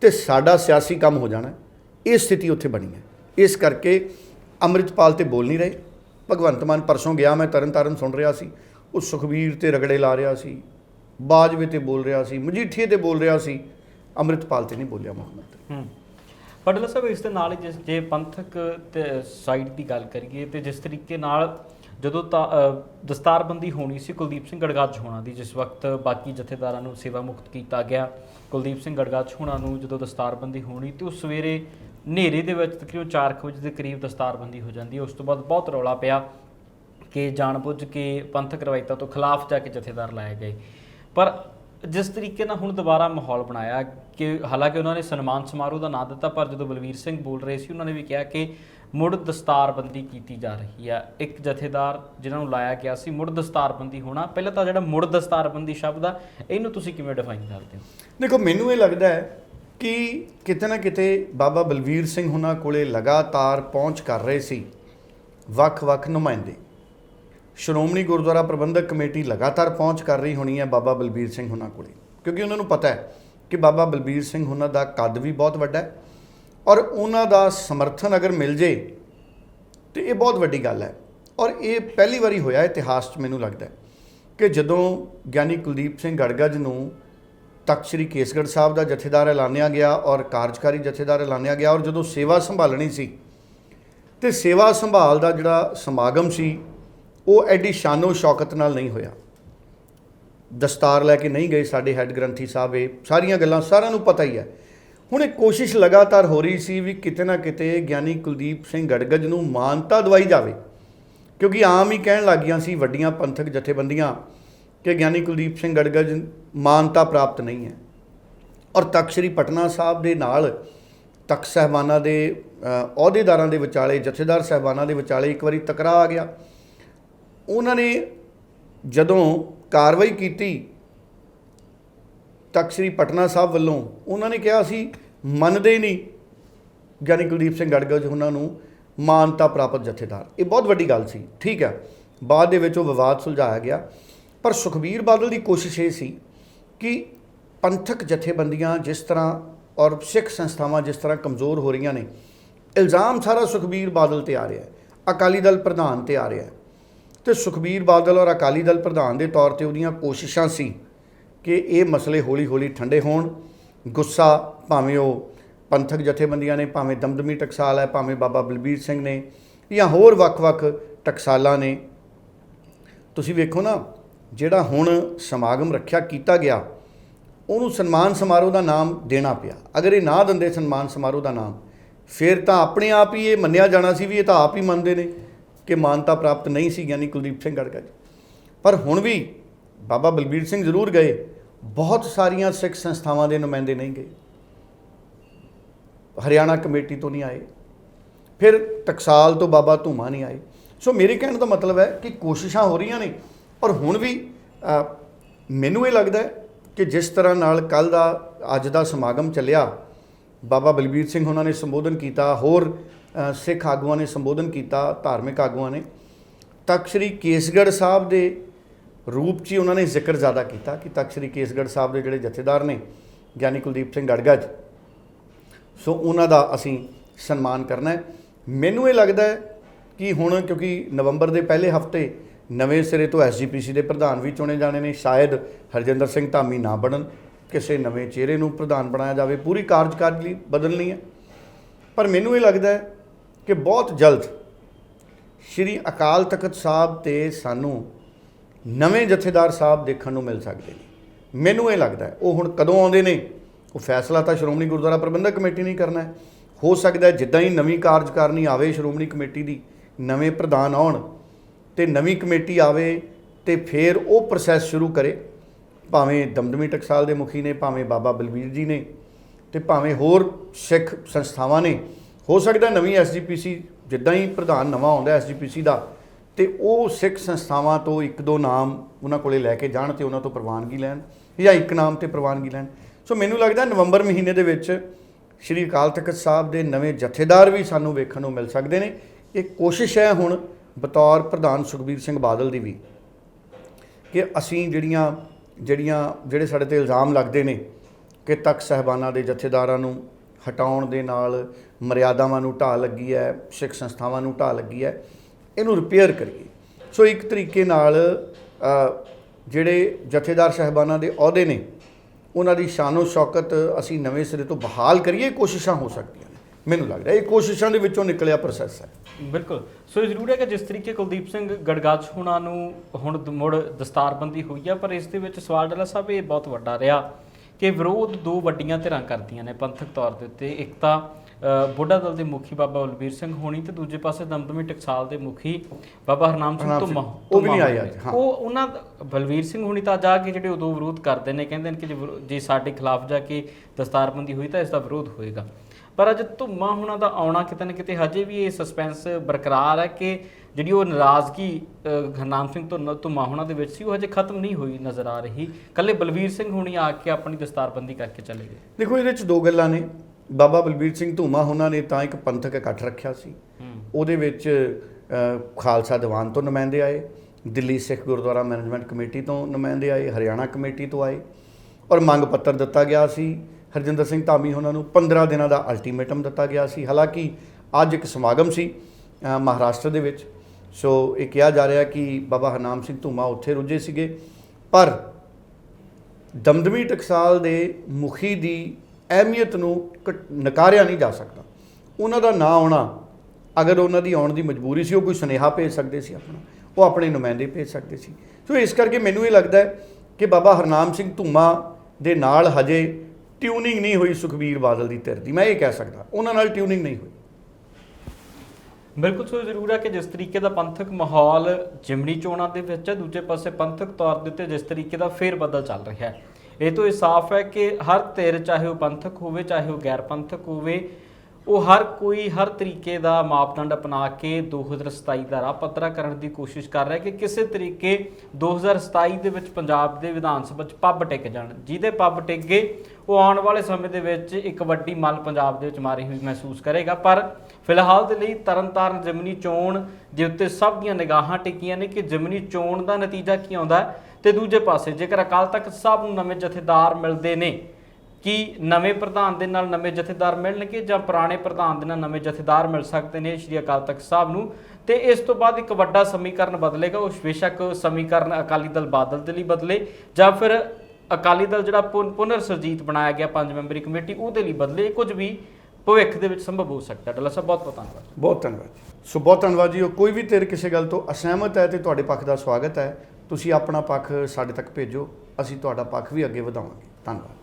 ਤੇ ਸਾਡਾ ਸਿਆਸੀ ਕੰਮ ਹੋ ਜਾਣਾ ਇਹ ਸਥਿਤੀ ਉੱਥੇ ਬਣੀ ਹੈ। ਇਸ ਕਰਕੇ ਅੰਮ੍ਰਿਤਪਾਲ ਤੇ ਬੋਲ ਨਹੀਂ ਰਹੇ। ਭਗਵੰਤ ਮਾਨ ਪਰਸੋਂ ਗਿਆ, ਮੈਂ ਤਰਨ ਤਾਰਨ ਸੁਣ ਰਿਹਾ ਸੀ। ਉਹ ਸੁਖਬੀਰ ਤੇ ਰਗੜੇ ਲਾ ਰਿਹਾ ਸੀ। ਬਾਜਵੇ ਤੇ ਬੋਲ ਰਿਹਾ ਸੀ ਮਜੀਠੀਏ ਤੇ ਬੋਲ ਰਿਹਾ ਸੀ ਅੰਮ੍ਰਿਤਪਾਲ ਤੇ ਨਹੀਂ ਬੋਲਿਆ ਮੁੱਖ ਮੰਤਰੀ ਹੂੰ। ਪਟੇਲ ਸਾਹਿਬ ਇਸ ਦੇ ਨਾਲ ਹੀ ਜਿਸ ਜੇ ਪੰਥਕ ਤੇ ਸਾਈਡ ਦੀ ਗੱਲ ਕਰੀਏ ਤੇ ਜਿਸ ਤਰੀਕੇ ਨਾਲ ਜਦੋਂ ਤਾਂ, ਦਸਤਾਰਬੰਦੀ ਹੋਣੀ ਸੀ ਕੁਲਦੀਪ ਸਿੰਘ ਗੜਗਾਚ ਹੋਣਾ ਦੀ ਜਿਸ ਵਕਤ ਬਾਕੀ ਜਥੇਦਾਰਾਂ ਨੂੰ ਸੇਵਾ ਮੁਕਤ ਕੀਤਾ ਗਿਆ ਕੁਲਦੀਪ ਸਿੰਘ ਗੜਗਾਚ ਹੋਣਾ ਨੂੰ ਜਦੋਂ ਦਸਤਾਰਬੰਦੀ ਹੋਣੀ ਤੇ ਉਹ ਸਵੇਰੇ ਹਨੇਰੇ ਦੇ ਵਿੱਚ ਤਕਰੀਬਨ 4 ਕੁ ਵਜੇ ਦੇ ਕਰੀਬ ਦਸਤਾਰਬੰਦੀ ਹੋ ਜਾਂਦੀ ਹੈ ਉਸ ਤੋਂ ਬਾਅਦ ਬਹੁਤ ਰੌਲਾ ਪਿਆ ਕਿ ਜਾਣਬੁੱਝ ਕੇ ਪੰਥਕ ਰਵਾਇਤਾਂ ਤੋਂ ਖਿਲਾਫ ਜਾ ਕੇ ਜਥੇਦਾਰ ਲਾਏ ਗਏ। ਪਰ ਜਿਸ ਤਰੀਕੇ ਨਾਲ ਹੁਣ ਦੁਬਾਰਾ ਮਾਹੌਲ ਬਣਾਇਆ ਕਿ ਹਾਲਾਂਕਿ ਉਹਨਾਂ ਨੇ ਸਨਮਾਨ ਸਮਾਰੋਹ ਦਾ ਨਾਂ ਦਿੱਤਾ, ਪਰ ਜਦੋਂ ਬਲਵੀਰ ਸਿੰਘ ਬੋਲ ਰਹੇ ਸੀ, ਉਹਨਾਂ ਨੇ ਵੀ ਕਿਹਾ ਕਿ ਮੁੜ ਦਸਤਾਰਬੰਦੀ ਕੀਤੀ ਜਾ ਰਹੀ ਹੈ। ਇੱਕ ਜਥੇਦਾਰ ਜਿਨ੍ਹਾਂ ਨੂੰ ਲਾਇਆ ਗਿਆ ਸੀ, ਮੁੜ ਦਸਤਾਰਬੰਦੀ ਹੋਣਾ, ਪਹਿਲਾਂ ਤਾਂ ਜਿਹੜਾ ਮੁੜ ਦਸਤਾਰਬੰਦੀ ਸ਼ਬਦ ਆ, ਇਹਨੂੰ ਤੁਸੀਂ ਕਿਵੇਂ ਡਿਫਾਈਨ ਕਰਦੇ ਹੋ? ਦੇਖੋ, ਮੈਨੂੰ ਇਹ ਲੱਗਦਾ ਹੈ ਕਿ ਕਿਤੇ ਨਾ ਕਿਤੇ ਬਾਬਾ ਬਲਵੀਰ ਸਿੰਘ ਹੁਣਾਂ ਕੋਲੇ ਲਗਾਤਾਰ ਪਹੁੰਚ ਕਰ ਰਹੇ ਸੀ ਵੱਖ-ਵੱਖ ਨੁਮਾਇੰਦੇ। ਸ਼੍ਰੋਮਣੀ ਗੁਰਦੁਆਰਾ ਪ੍ਰਬੰਧਕ ਕਮੇਟੀ ਲਗਾਤਾਰ ਪਹੁੰਚ ਕਰ ਰਹੀ ਹੋਣੀ ਹੈ ਬਾਬਾ ਬਲਬੀਰ ਸਿੰਘ ਹੁਣਾਂ ਕੋਲੇ। ਕਿਉਂਕਿ ਉਹਨਾਂ ਨੂੰ ਪਤਾ ਹੈ ਕਿ ਬਾਬਾ ਬਲਬੀਰ ਸਿੰਘ ਹੁਣਾਂ ਦਾ ਕੱਦ ਵੀ ਬਹੁਤ ਵੱਡਾ ਹੈ ਔਰ ਉਹਨਾਂ ਦਾ ਸਮਰਥਨ ਅਗਰ ਮਿਲ ਜੇ ਤੇ ਇਹ ਬਹੁਤ ਵੱਡੀ ਗੱਲ ਹੈ। ਔਰ ਇਹ ਪਹਿਲੀ ਵਾਰੀ ਹੋਇਆ ਇਤਿਹਾਸ 'ਚ ਮੈਨੂੰ ਲੱਗਦਾ ਕਿ ਜਦੋਂ ਗਿਆਨੀ ਕੁਲਦੀਪ ਸਿੰਘ ਗੜਗੜ ਨੂੰ ਤਖਤ ਸ੍ਰੀ ਕੇਸਗੜ੍ਹ ਸਾਹਿਬ ਦਾ ਜਥੇਦਾਰ ਐਲਾਨਿਆ ਗਿਆ ਔਰ ਕਾਰਜਕਾਰੀ ਜਥੇਦਾਰ ਐਲਾਨਿਆ ਗਿਆ ਔਰ ਜਦੋਂ ਸੇਵਾ ਸੰਭਾਲਣੀ ਸੀ ਤੇ ਸੇਵਾ ਸੰਭਾਲ ਦਾ ਜਿਹੜਾ ਸਮਾਗਮ ਸੀ ਉਹ ਐਡੀ ਸ਼ਾਨੋ ਸ਼ੌਕਤ ਨਾਲ ਨਹੀਂ ਹੋਇਆ। ਦਸਤਾਰ ਲੈ ਕੇ ਨਹੀਂ ਗਏ ਸਾਡੇ ਹੈੱਡ ਗ੍ਰੰਥੀ ਸਾਹਿਬ, ਇਹ ਸਾਰੀਆਂ ਗੱਲਾਂ ਸਾਰਿਆਂ ਨੂੰ ਪਤਾ ਹੀ ਹੈ। ਹੁਣ ਇਹ ਕੋਸ਼ਿਸ਼ ਲਗਾਤਾਰ ਹੋ ਰਹੀ ਸੀ ਵੀ ਕਿਤੇ ਨਾ ਕਿਤੇ ਗਿਆਨੀ ਕੁਲਦੀਪ ਸਿੰਘ ਗੜਗੜ ਨੂੰ ਮਾਨਤਾ ਦਵਾਈ ਜਾਵੇ, ਕਿਉਂਕਿ ਆਮ ਹੀ ਕਹਿਣ ਲੱਗੀਆਂ ਸੀ ਵੱਡੀਆਂ ਪੰਥਕ ਜਥੇਬੰਦੀਆਂ ਕਿ ਗਿਆਨੀ ਕੁਲਦੀਪ ਸਿੰਘ ਗੜਗੜ ਮਾਨਤਾ ਪ੍ਰਾਪਤ ਨਹੀਂ ਹੈ। ਔਰ ਤਖਤ ਸ੍ਰੀ ਪਟਨਾ ਸਾਹਿਬ ਦੇ ਨਾਲ ਤਖਤ ਸਹਿਬਾਨਾਂ ਦੇ ਅਹੁਦੇਦਾਰਾਂ ਦੇ ਵਿਚਾਲੇ, ਜਥੇਦਾਰ ਸਹਿਬਾਨਾਂ ਦੇ ਵਿਚਾਲੇ ਇੱਕ ਵਾਰੀ ਟਕਰਾਅ ਆ ਗਿਆ। ਉਹਨਾਂ ਨੇ ਜਦੋਂ ਕਾਰਵਾਈ ਕੀਤੀ, ਤਖਤ ਸ੍ਰੀ ਪਟਨਾ ਸਾਹਿਬ ਵੱਲੋਂ, ਉਹਨਾਂ ਨੇ ਕਿਹਾ ਸੀ, ਮੰਨਦੇ ਨਹੀਂ। ਗਿਆਨੀ ਕੁਲਦੀਪ ਸਿੰਘ ਗੜਗੜ ਉਹਨਾਂ ਨੂੰ ਮਾਨਤਾ ਪ੍ਰਾਪਤ ਜਥੇਦਾਰ। ਇਹ ਬਹੁਤ ਵੱਡੀ ਗੱਲ ਸੀ, ਠੀਕ ਹੈ। ਬਾਅਦ ਦੇ ਵਿੱਚ ਉਹ ਵਿਵਾਦ ਸੁਲਝਾਇਆ ਗਿਆ। ਪਰ ਸੁਖਬੀਰ ਬਾਦਲ ਦੀ ਕੋਸ਼ਿਸ਼ ਇਹ ਸੀ ਕਿ ਪੰਥਕ ਜਥੇਬੰਦੀਆਂ ਜਿਸ ਤਰ੍ਹਾਂ ਔਰ ਸਿੱਖ ਸੰਸਥਾਵਾਂ ਜਿਸ ਤਰ੍ਹਾਂ ਕਮਜ਼ੋਰ ਹੋ ਰਹੀਆਂ ਨੇ, ਇਲਜ਼ਾਮ ਸਾਰਾ ਸੁਖਬੀਰ ਬਾਦਲ ਤੇ ਆ ਰਿਹਾ ਹੈ। ਅਕਾਲੀ ਦਲ ਪ੍ਰਧਾਨ ਤੇ ਆ ਰਿਹਾ ਹੈ। ਤੇ ਸੁਖਬੀਰ ਬਾਦਲ ਔਰ ਅਕਾਲੀ ਦਲ ਪ੍ਰਧਾਨ ਦੇ ਤੌਰ ਤੇ ਉਹਦੀਆਂ ਕੋਸ਼ਿਸ਼ਾਂ ਸੀ ਕਿ ਇਹ ਮਸਲੇ ਹੌਲੀ-ਹੌਲੀ ਠੰਡੇ ਹੋਣ। ਗੁੱਸਾ ਭਾਵੇਂ ਉਹ ਪੰਥਕ ਜਥੇਬੰਦੀਆਂ ਨੇ, ਭਾਵੇਂ ਦਮਦਮੀ ਟਕਸਾਲ ਹੈ, ਭਾਵੇਂ ਬਾਬਾ ਬਲਬੀਰ ਸਿੰਘ ਨੇ ਜਾਂ ਹੋਰ ਵੱਖ-ਵੱਖ ਟਕਸਾਲਾਂ ਨੇ। ਤੁਸੀਂ ਵੇਖੋ ਨਾ, ਜਿਹੜਾ ਹੁਣ ਸਮਾਗਮ ਰੱਖਿਆ ਕੀਤਾ ਗਿਆ, ਉਹਨੂੰ ਸਨਮਾਨ ਸਮਾਰੋਹ ਦਾ ਨਾਮ ਦੇਣਾ ਪਿਆ। ਅਗਰ ਇਹ ਨਾ ਦਿੰਦੇ ਸਨਮਾਨ ਸਮਾਰੋਹ ਦਾ ਨਾਮ, ਫਿਰ ਤਾਂ ਆਪਣੇ ਆਪ ਹੀ ਇਹ ਮੰਨਿਆ ਜਾਣਾ ਸੀ ਵੀ ਇਹ ਤਾਂ ਆਪ ਹੀ ਮੰਨਦੇ ਨੇ। ਕਿ ਮਾਨਤਾ ਪ੍ਰਾਪਤ ਨਹੀਂ ਸੀ ਗਿਆਨੀ ਕੁਲਦੀਪ ਸਿੰਘ ਗੜਕਾ ਗੜਗੜ ਪਰ ਹੁਣ ਵੀ ਬਾਬਾ ਬਲਬੀਰ ਸਿੰਘ ਜ਼ਰੂਰ ਗਏ, ਬਹੁਤ ਸਾਰੀਆਂ ਸਿੱਖ ਸੰਸਥਾਵਾਂ ਦੇ ਨੁਮਾਇੰਦੇ ਨਹੀਂ ਗਏ। ਹਰਿਆਣਾ ਕਮੇਟੀ ਤੋਂ ਨਹੀਂ ਆਏ। ਫਿਰ ਟਕਸਾਲ ਤੋਂ ਬਾਬਾ ਧੂਮਾ ਨਹੀਂ ਆਏ। ਸੋ ਮੇਰੇ ਕਹਿਣ ਦਾ ਮਤਲਬ ਹੈ ਕਿ ਕੋਸ਼ਿਸ਼ਾਂ ਹੋ ਰਹੀਆਂ ਨੇ, ਪਰ ਹੁਣ ਵੀ ਮੈਨੂੰ ਇਹ ਲੱਗਦਾ ਹੈ ਕਿ ਜਿਸ ਤਰ੍ਹਾਂ ਨਾਲ ਕੱਲ ਦਾ ਅੱਜ ਦਾ ਸਮਾਗਮ ਚੱਲਿਆ, ਬਾਬਾ ਬਲਬੀਰ ਸਿੰਘ ਉਹਨਾਂ ਨੇ ਸੰਬੋਧਨ ਕੀਤਾ, ਹੋਰ ਸਿੱਖ ਆਗੂਆਂ ਨੇ ਸੰਬੋਧਨ ਕੀਤਾ, ਧਾਰਮਿਕ ਆਗੂਆਂ ਨੇ। ਤਖਤ ਸ੍ਰੀ ਕੇਸਗੜ੍ਹ ਸਾਹਿਬ ਦੇ ਰੂਪ 'ਚ ਉਹਨਾਂ ਨੇ ਜ਼ਿਕਰ ਜ਼ਿਆਦਾ ਕੀਤਾ ਕਿ ਤਖਤ ਸ੍ਰੀ ਕੇਸਗੜ੍ਹ ਸਾਹਿਬ ਦੇ ਜਿਹੜੇ ਜਥੇਦਾਰ ਨੇ, ਗਿਆਨੀ ਕੁਲਦੀਪ ਸਿੰਘ ਗੜਗੜ ਸੋ ਉਹਨਾਂ ਦਾ ਅਸੀਂ ਸਨਮਾਨ ਕਰਨਾ ਹੈ। ਮੈਨੂੰ ਇਹ ਲੱਗਦਾ ਹੈ ਕਿ ਹੁਣ ਕਿਉਂਕਿ ਨਵੰਬਰ ਦੇ ਪਹਿਲੇ ਹਫ਼ਤੇ ਨਵੇਂ ਸਿਰੇ ਤੋਂ ਐਸਜੀਪੀਸੀ ਦੇ ਪ੍ਰਧਾਨ ਵੀ ਚੁਣੇ ਜਾਣੇ ਨੇ, ਸ਼ਾਇਦ ਹਰਜਿੰਦਰ ਸਿੰਘ ਧਾਮੀ ਨਾ ਬਣਨ, ਕਿਸੇ ਨਵੇਂ ਚਿਹਰੇ ਨੂੰ ਪ੍ਰਧਾਨ ਬਣਾਇਆ ਜਾਵੇ। ਪੂਰੀ ਕਾਰਜਕਾਰੀ ਬਦਲਣੀ ਹੈ। ਪਰ ਮੈਨੂੰ ਇਹ ਲੱਗਦਾ ਹੈ ਕਿ ਬਹੁਤ ਜਲਦ ਸ਼੍ਰੀ ਅਕਾਲ ਤਖਤ ਸਾਹਿਬ ਤੇ ਸਾਨੂੰ ਨਵੇਂ ਜਥੇਦਾਰ ਸਾਹਿਬ ਦੇਖਣ ਨੂੰ ਮਿਲ ਸਕਦੇ ਨੇ। ਮੈਨੂੰ ਇਹ ਲੱਗਦਾ ਉਹ ਹੁਣ ਕਦੋਂ ਆਉਂਦੇ ਨੇ? ਉਹ ਫੈਸਲਾ ਤਾਂ ਸ਼੍ਰੋਮਣੀ ਗੁਰਦੁਆਰਾ ਪ੍ਰਬੰਧਕ ਕਮੇਟੀ ਨਹੀਂ ਕਰਨਾ ਹੈ। ਹੋ ਸਕਦਾ ਜਿੱਦਾਂ ਹੀ ਨਵੀਂ ਕਾਰਜਕਾਰਨੀ ਆਵੇ ਸ਼੍ਰੋਮਣੀ ਕਮੇਟੀ ਦੀ, ਨਵੇਂ ਪ੍ਰਧਾਨ ਆਉਣ ਤੇ ਨਵੀਂ ਕਮੇਟੀ ਆਵੇ ਤੇ ਫਿਰ ਉਹ ਪ੍ਰੋਸੈਸ ਸ਼ੁਰੂ ਕਰੇ। ਭਾਵੇਂ ਦਮਦਮੀ ਟਕਸਾਲ ਦੇ ਮੁਖੀ ਨੇ, ਭਾਵੇਂ ਬਾਬਾ ਬਲਬੀਰ ਜੀ ਨੇ ਤੇ ਭਾਵੇਂ ਹੋਰ ਸਿੱਖ ਸੰਸਥਾਵਾਂ ਨੇ ਹੋ ਸਕਦਾ ਨਵੀਂ ਐਸਜੀਪੀਸੀ ਜਿੱਦਾਂ ਹੀ ਪ੍ਰਧਾਨ ਨਵਾਂ ਆਉਂਦਾ ਐਸਜੀਪੀਸੀ ਦਾ, ਤੇ ਉਹ ਸਿੱਖ ਸੰਸਥਾਵਾਂ ਤੋਂ ਇੱਕ ਦੋ ਨਾਮ ਉਹਨਾਂ ਕੋਲੇ ਲੈ ਕੇ ਜਾਣ ਤੇ ਉਹਨਾਂ ਤੋਂ ਪ੍ਰਵਾਨਗੀ ਲੈਣ, ਜਾਂ ਇੱਕ ਨਾਮ ਤੇ ਪ੍ਰਵਾਨਗੀ ਲੈਣ। ਸੋ ਮੈਨੂੰ ਲੱਗਦਾ ਨਵੰਬਰ ਮਹੀਨੇ ਦੇ ਵਿੱਚ ਸ਼੍ਰੀ ਅਕਾਲ ਤਖਤ ਸਾਹਿਬ ਦੇ ਨਵੇਂ ਜਥੇਦਾਰ ਵੀ ਸਾਨੂੰ ਵੇਖਣ ਨੂੰ ਮਿਲ ਸਕਦੇ ਨੇ। ਇਹ ਕੋਸ਼ਿਸ਼ ਹੈ ਹੁਣ ਬਤੌਰ ਪ੍ਰਧਾਨ ਸੁਖਬੀਰ ਸਿੰਘ ਬਾਦਲ ਦੀ ਵੀ, ਕਿ ਅਸੀਂ ਜਿਹੜੀਆਂ ਜਿਹੜੀਆਂ, ਜਿਹੜੇ ਸਾਡੇ ਤੇ ਇਲਜ਼ਾਮ ਲੱਗਦੇ ਨੇ ਕਿ ਤਖਤ ਸਹਿਬਾਨਾਂ ਦੇ ਜਥੇਦਾਰਾਂ ਨੂੰ ਹਟਾਉਣ ਦੇ ਨਾਲ ਮਰਿਆਦਾਵਾਂ ਨੂੰ ਢਾਹ ਲੱਗੀ ਹੈ, ਸਿੱਖ ਸੰਸਥਾਵਾਂ ਨੂੰ ਢਾਹ ਲੱਗੀ ਹੈ, ਇਹਨੂੰ ਰਿਪੇਅਰ ਕਰੀਏ। ਸੋ ਇੱਕ ਤਰੀਕੇ ਨਾਲ ਜਿਹੜੇ ਜਥੇਦਾਰ ਸਹਿਬਾਨਾਂ ਦੇ ਅਹੁਦੇ ਨੇ, ਉਹਨਾਂ ਦੀ ਸ਼ਾਨੋ ਸ਼ੌਕਤ ਅਸੀਂ ਨਵੇਂ ਸਿਰੇ ਤੋਂ ਬਹਾਲ ਕਰੀਏ ਕੋਸ਼ਿਸ਼ਾਂ ਹੋ ਸਕਦੀਆਂ ਨੇ। ਮੈਨੂੰ ਲੱਗਦਾ ਇਹ ਕੋਸ਼ਿਸ਼ਾਂ ਦੇ ਵਿੱਚੋਂ ਨਿਕਲਿਆ ਪ੍ਰੋਸੈਸ ਹੈ। ਬਿਲਕੁਲ। ਸੋ ਇਹ ਜ਼ਰੂਰ ਹੈ ਕਿ ਜਿਸ ਤਰੀਕੇ ਕੁਲਦੀਪ ਸਿੰਘ ਗੜਗਾਚ ਹੁਣਾਂ ਨੂੰ ਹੁਣ ਮੁੜ ਦਸਤਾਰਬੰਦੀ ਹੋਈ ਆ, ਪਰ ਇਸ ਦੇ ਵਿੱਚ ਸਵਾਲ ਡਾਲਾ ਸਾਹਿਬ, ਇਹ ਬਹੁਤ ਵੱਡਾ ਰਿਹਾ ਕਿ ਵਿਰੋਧ ਦੋ ਵੱਡੀਆਂ ਧਿਰਾਂ ਕਰਦੀਆਂ ਨੇ ਪੰਥਕ ਤੌਰ ਦੇ ਉੱਤੇ। ਇੱਕ ਤਾਂ ਬੁੱਢਾ ਦਲ ਦੇ ਮੁਖੀ ਬਾਬਾ ਬਲਬੀਰ ਸਿੰਘ ਹੋਣੀ ਤੇ ਦੂਜੇ ਪਾਸੇ ਦਮਦਮੀ ਟਕਸਾਲ ਦੇ ਮੁਖੀ ਬਾਬਾ ਹਰਨਾਮ ਸਿੰਘ ਧੁੰਮਾ ਉਹ ਵੀ ਨਹੀਂ ਆਏ। ਅੱਜ, ਹਾਂ। ਉਹ ਉਹਨਾਂ ਬਲਵੀਰ ਸਿੰਘ ਹੋਣੀ ਤਾਂ ਜਾ ਕੇ ਜਿਹੜੇ ਉਦੋਂ ਵਿਰੋਧ ਕਰਦੇ ਨੇ ਕਹਿੰਦੇ ਨੇ ਕਿ ਜੇ ਸਾਡੇ ਖਿਲਾਫ ਜਾ ਕੇ ਦਸਤਾਰਬੰਦੀ ਹੋਈ ਤਾਂ ਇਸ ਦਾ ਵਿਰੋਧ ਹੋਏਗਾ ਪਰ ਅੱਜ ਧੁੰਮਾ ਹੁਣਾਂ ਦਾ ਆਉਣਾ ਕਿਤੇ ਨਾ ਕਿਤੇ ਹਜੇ ਵੀ ਇਹ ਸਸਪੈਂਸ ਬਰਕਰਾਰ ਹੈ ਕਿ ਜਿਹੜੀ ਉਹ ਨਾਰਾਜ਼ਗੀ ਹਰਨਾਮ ਸਿੰਘ ਧੁੰਮਾ ਧੁੰਮਾ ਹੁਣਾਂ ਦੇ ਵਿੱਚ ਸੀ ਉਹ ਹਜੇ ਖਤਮ ਨਹੀਂ ਹੋਈ ਨਜ਼ਰ ਆ ਰਹੀ ਕੱਲੇ ਬਲਵੀਰ ਸਿੰਘ ਹੁਣੀ ਆ ਕੇ ਆਪਣੀ ਦਸਤਾਰਬੰਦੀ ਕਰਕੇ ਚਲੇ ਗਏ ਦੇਖੋ ਇਹਦੇ ਵਿੱਚ ਦੋ ਗੱਲਾਂ ਨੇ ਬਾਬਾ ਬਲਬੀਰ ਸਿੰਘ ਧੂਮਾ ਉਹਨਾਂ ਨੇ ਤਾਂ ਇੱਕ ਪੰਥਕ ਇਕੱਠ ਰੱਖਿਆ ਸੀ। ਉਹਦੇ ਵਿੱਚ ਖਾਲਸਾ ਦੀਵਾਨ ਤੋਂ ਨੁਮਾਇੰਦੇ ਆਏ ਦਿੱਲੀ ਸਿੱਖ ਗੁਰਦੁਆਰਾ ਮੈਨੇਜਮੈਂਟ ਕਮੇਟੀ ਤੋਂ ਨੁਮਾਇੰਦੇ ਆਏ ਹਰਿਆਣਾ ਕਮੇਟੀ ਤੋਂ ਆਏ ਔਰ ਮੰਗ ਪੱਤਰ ਦਿੱਤਾ ਗਿਆ ਸੀ। ਹਰਜਿੰਦਰ ਸਿੰਘ ਧਾਮੀ ਉਹਨਾਂ ਨੂੰ 15 ਦਿਨਾਂ ਦਾ ਅਲਟੀਮੇਟਮ ਦਿੱਤਾ ਗਿਆ ਸੀ। ਹਾਲਾਂਕਿ ਅੱਜ ਇੱਕ ਸਮਾਗਮ ਸੀ ਮਹਾਰਾਸ਼ਟਰ ਦੇ ਵਿੱਚ। ਸੋ ਇਹ ਕਿਹਾ ਜਾ ਰਿਹਾ ਕਿ ਬਾਬਾ ਹਰਨਾਮ ਸਿੰਘ ਧੂਮਾ ਉੱਥੇ ਰੁੱਝੇ ਸੀਗੇ। ਪਰ ਦਮਦਮੀ ਟਕਸਾਲ ਦੇ ਮੁਖੀ ਦੀ ਅਹਿਮੀਅਤ ਨੂੰ ਘਟ- ਨਕਾਰਿਆ ਨਹੀਂ ਜਾ ਸਕਦਾ। ਉਹਨਾਂ ਦਾ ਨਾ ਆਉਣਾ, ਅਗਰ ਉਹਨਾਂ ਦੀ ਆਉਣ ਦੀ ਮਜਬੂਰੀ ਸੀ, ਉਹ ਕੋਈ ਸੁਨੇਹਾ ਭੇਜ ਸਕਦੇ ਸੀ ਆਪਣਾ, ਉਹ ਆਪਣੇ ਨੁਮਾਇੰਦੇ ਭੇਜ ਸਕਦੇ ਸੀ। ਸੋ ਇਸ ਕਰਕੇ ਮੈਨੂੰ ਇਹ ਲੱਗਦਾ ਹੈ ਕਿ ਬਾਬਾ ਹਰਨਾਮ ਸਿੰਘ ਧੂਮਾ ਦੇ ਨਾਲ ਹਜੇ ਟਿਊਨਿੰਗ ਨਹੀਂ ਹੋਈ ਸੁਖਬੀਰ ਬਾਦਲ ਦੀ ਧਿਰ ਦੀ। ਮੈਂ ਇਹ ਕਹਿ ਸਕਦਾ, ਉਹਨਾਂ ਨਾਲ ਟਿਊਨਿੰਗ ਨਹੀਂ ਹੋਈ। ਬਿਲਕੁਲ, ਸੋ ਜ਼ਰੂਰ ਹੈ ਕਿ ਜਿਸ ਤਰੀਕੇ ਦਾ ਪੰਥਕ ਮਾਹੌਲ ਜਿਮਣੀ ਚੋਣਾਂ ਦੇ ਵਿੱਚ ਹੈ, ਦੂਜੇ ਪਾਸੇ ਪੰਥਕ ਤੌਰ ਦੇ ਉੱਤੇ ਜਿਸ ਤਰੀਕੇ ਦਾ ਫੇਰ ਬਦਲ ਚੱਲ ਰਿਹਾ ਹੈ। ਇਹ ਤੋਂ ਇਹ ਸਾਫ਼ ਹੈ ਕਿ ਹਰ ਧਿਰ ਚਾਹੇ ਉਹ ਪੰਥਕ ਹੋਵੇ, ਚਾਹੇ ਉਹ ਗੈਰ ਪੰਥਕ ਹੋਵੇ, ਉਹ ਹਰ ਕੋਈ ਹਰ ਤਰੀਕੇ ਦਾ ਮਾਪਦੰਡ ਅਪਣਾ ਕੇ 2027 ਦਾ ਰਾਹ ਪੱਤਰਾ ਕਰਨ ਦੀ ਕੋਸ਼ਿਸ਼ ਕਰ ਰਿਹਾ ਕਿ ਕਿਸੇ ਤਰੀਕੇ 2027 ਦੇ ਵਿੱਚ ਪੰਜਾਬ ਦੇ ਵਿਧਾਨ ਸਭਾ 'ਚ ਪੱਬ ਟਿਕ ਜਾਣ। ਜਿਹਦੇ ਪੱਬ ਟਿਕ ਗਏ ਉਹ ਆਉਣ ਵਾਲੇ ਸਮੇਂ ਦੇ ਵਿੱਚ ਇੱਕ ਵੱਡੀ ਮੱਲ ਪੰਜਾਬ ਦੇ ਵਿੱਚ ਮਾਰੀ ਹੋਈ ਮਹਿਸੂਸ ਕਰੇਗਾ। ਪਰ ਫਿਲਹਾਲ ਦੇ ਲਈ ਤਰਨਤਾਰਨ ਜਿਮਨੀ ਚੋਣ ਦੇ ਉੱਤੇ ਸਭ ਦੀਆਂ ਨਿਗਾਹਾਂ ਟਿਕੀਆਂ ਨੇ ਕਿ ਜਿਮਨੀ ਚੋਣ ਦਾ ਨਤੀਜਾ ਕੀ ਆਉਂਦਾ ਹੈ? ਤੇ ਦੂਜੇ ਪਾਸੇ ਜੇਕਰ ਅਕਾਲ ਤਖਤ ਸਾਹਿਬ ਨੂੰ ਨਵੇਂ ਜਥੇਦਾਰ ਮਿਲਦੇ ਨੇ, ਕਿ ਨਵੇਂ ਪ੍ਰਧਾਨ ਦੇ ਨਾਲ ਨਵੇਂ ਜਥੇਦਾਰ ਮਿਲਣਗੇ ਜਾਂ ਪੁਰਾਣੇ ਪ੍ਰਧਾਨ ਦੇ ਨਾਲ ਨਵੇਂ ਜਥੇਦਾਰ ਮਿਲ ਸਕਦੇ ਨੇ ਸ਼੍ਰੀ ਅਕਾਲ ਤਖਤ ਸਾਹਿਬ ਨੂੰ? ਤੇ ਇਸ ਤੋਂ ਬਾਅਦ ਇੱਕ ਵੱਡਾ ਸਮੀਕਰਨ ਬਦਲੇਗਾ, ਉਹ ਬੇਸ਼ੱਕ ਸਮੀਕਰਨ ਅਕਾਲੀ ਦਲ ਬਾਦਲ ਦੇ ਲਈ ਬਦਲੇ ਜਾਂ ਫਿਰ ਅਕਾਲੀ ਦਲ ਜਿਹੜਾ ਪੁਨਰ ਸਰਜੀਤ ਬਣਾਇਆ ਗਿਆ ਪੰਜ ਮੈਂਬਰੀ ਕਮੇਟੀ, ਉਹਦੇ ਲਈ ਬਦਲੇ ਕੁਝ ਵੀ ਭਵਿੱਖ ਦੇ ਵਿੱਚ ਸੰਭਵ ਹੋ ਸਕਦਾ। ਡੱਲਾ ਸਾਹਿਬ ਬਹੁਤ ਬਹੁਤ ਧੰਨਵਾਦ। ਬਹੁਤ ਧੰਨਵਾਦ ਸੋ ਬਹੁਤ ਧੰਨਵਾਦ ਜੀ। ਉਹ ਕੋਈ ਵੀ ਤੇਰੇ ਕਿਸੇ ਗੱਲ ਤੋਂ ਅਸਹਿਮਤ ਹੈ ਤੇ ਤੁਹਾਡੇ ਪੱਖ ਦਾ ਸਵਾਗਤ ਹੈ। ਤੁਸੀਂ ਆਪਣਾ ਪੱਖ ਸਾਡੇ ਤੱਕ ਭੇਜੋ ਅਸੀਂ ਤੁਹਾਡਾ ਪੱਖ ਵੀ ਅੱਗੇ ਵਧਾਵਾਂਗੇ। ਧੰਨਵਾਦ।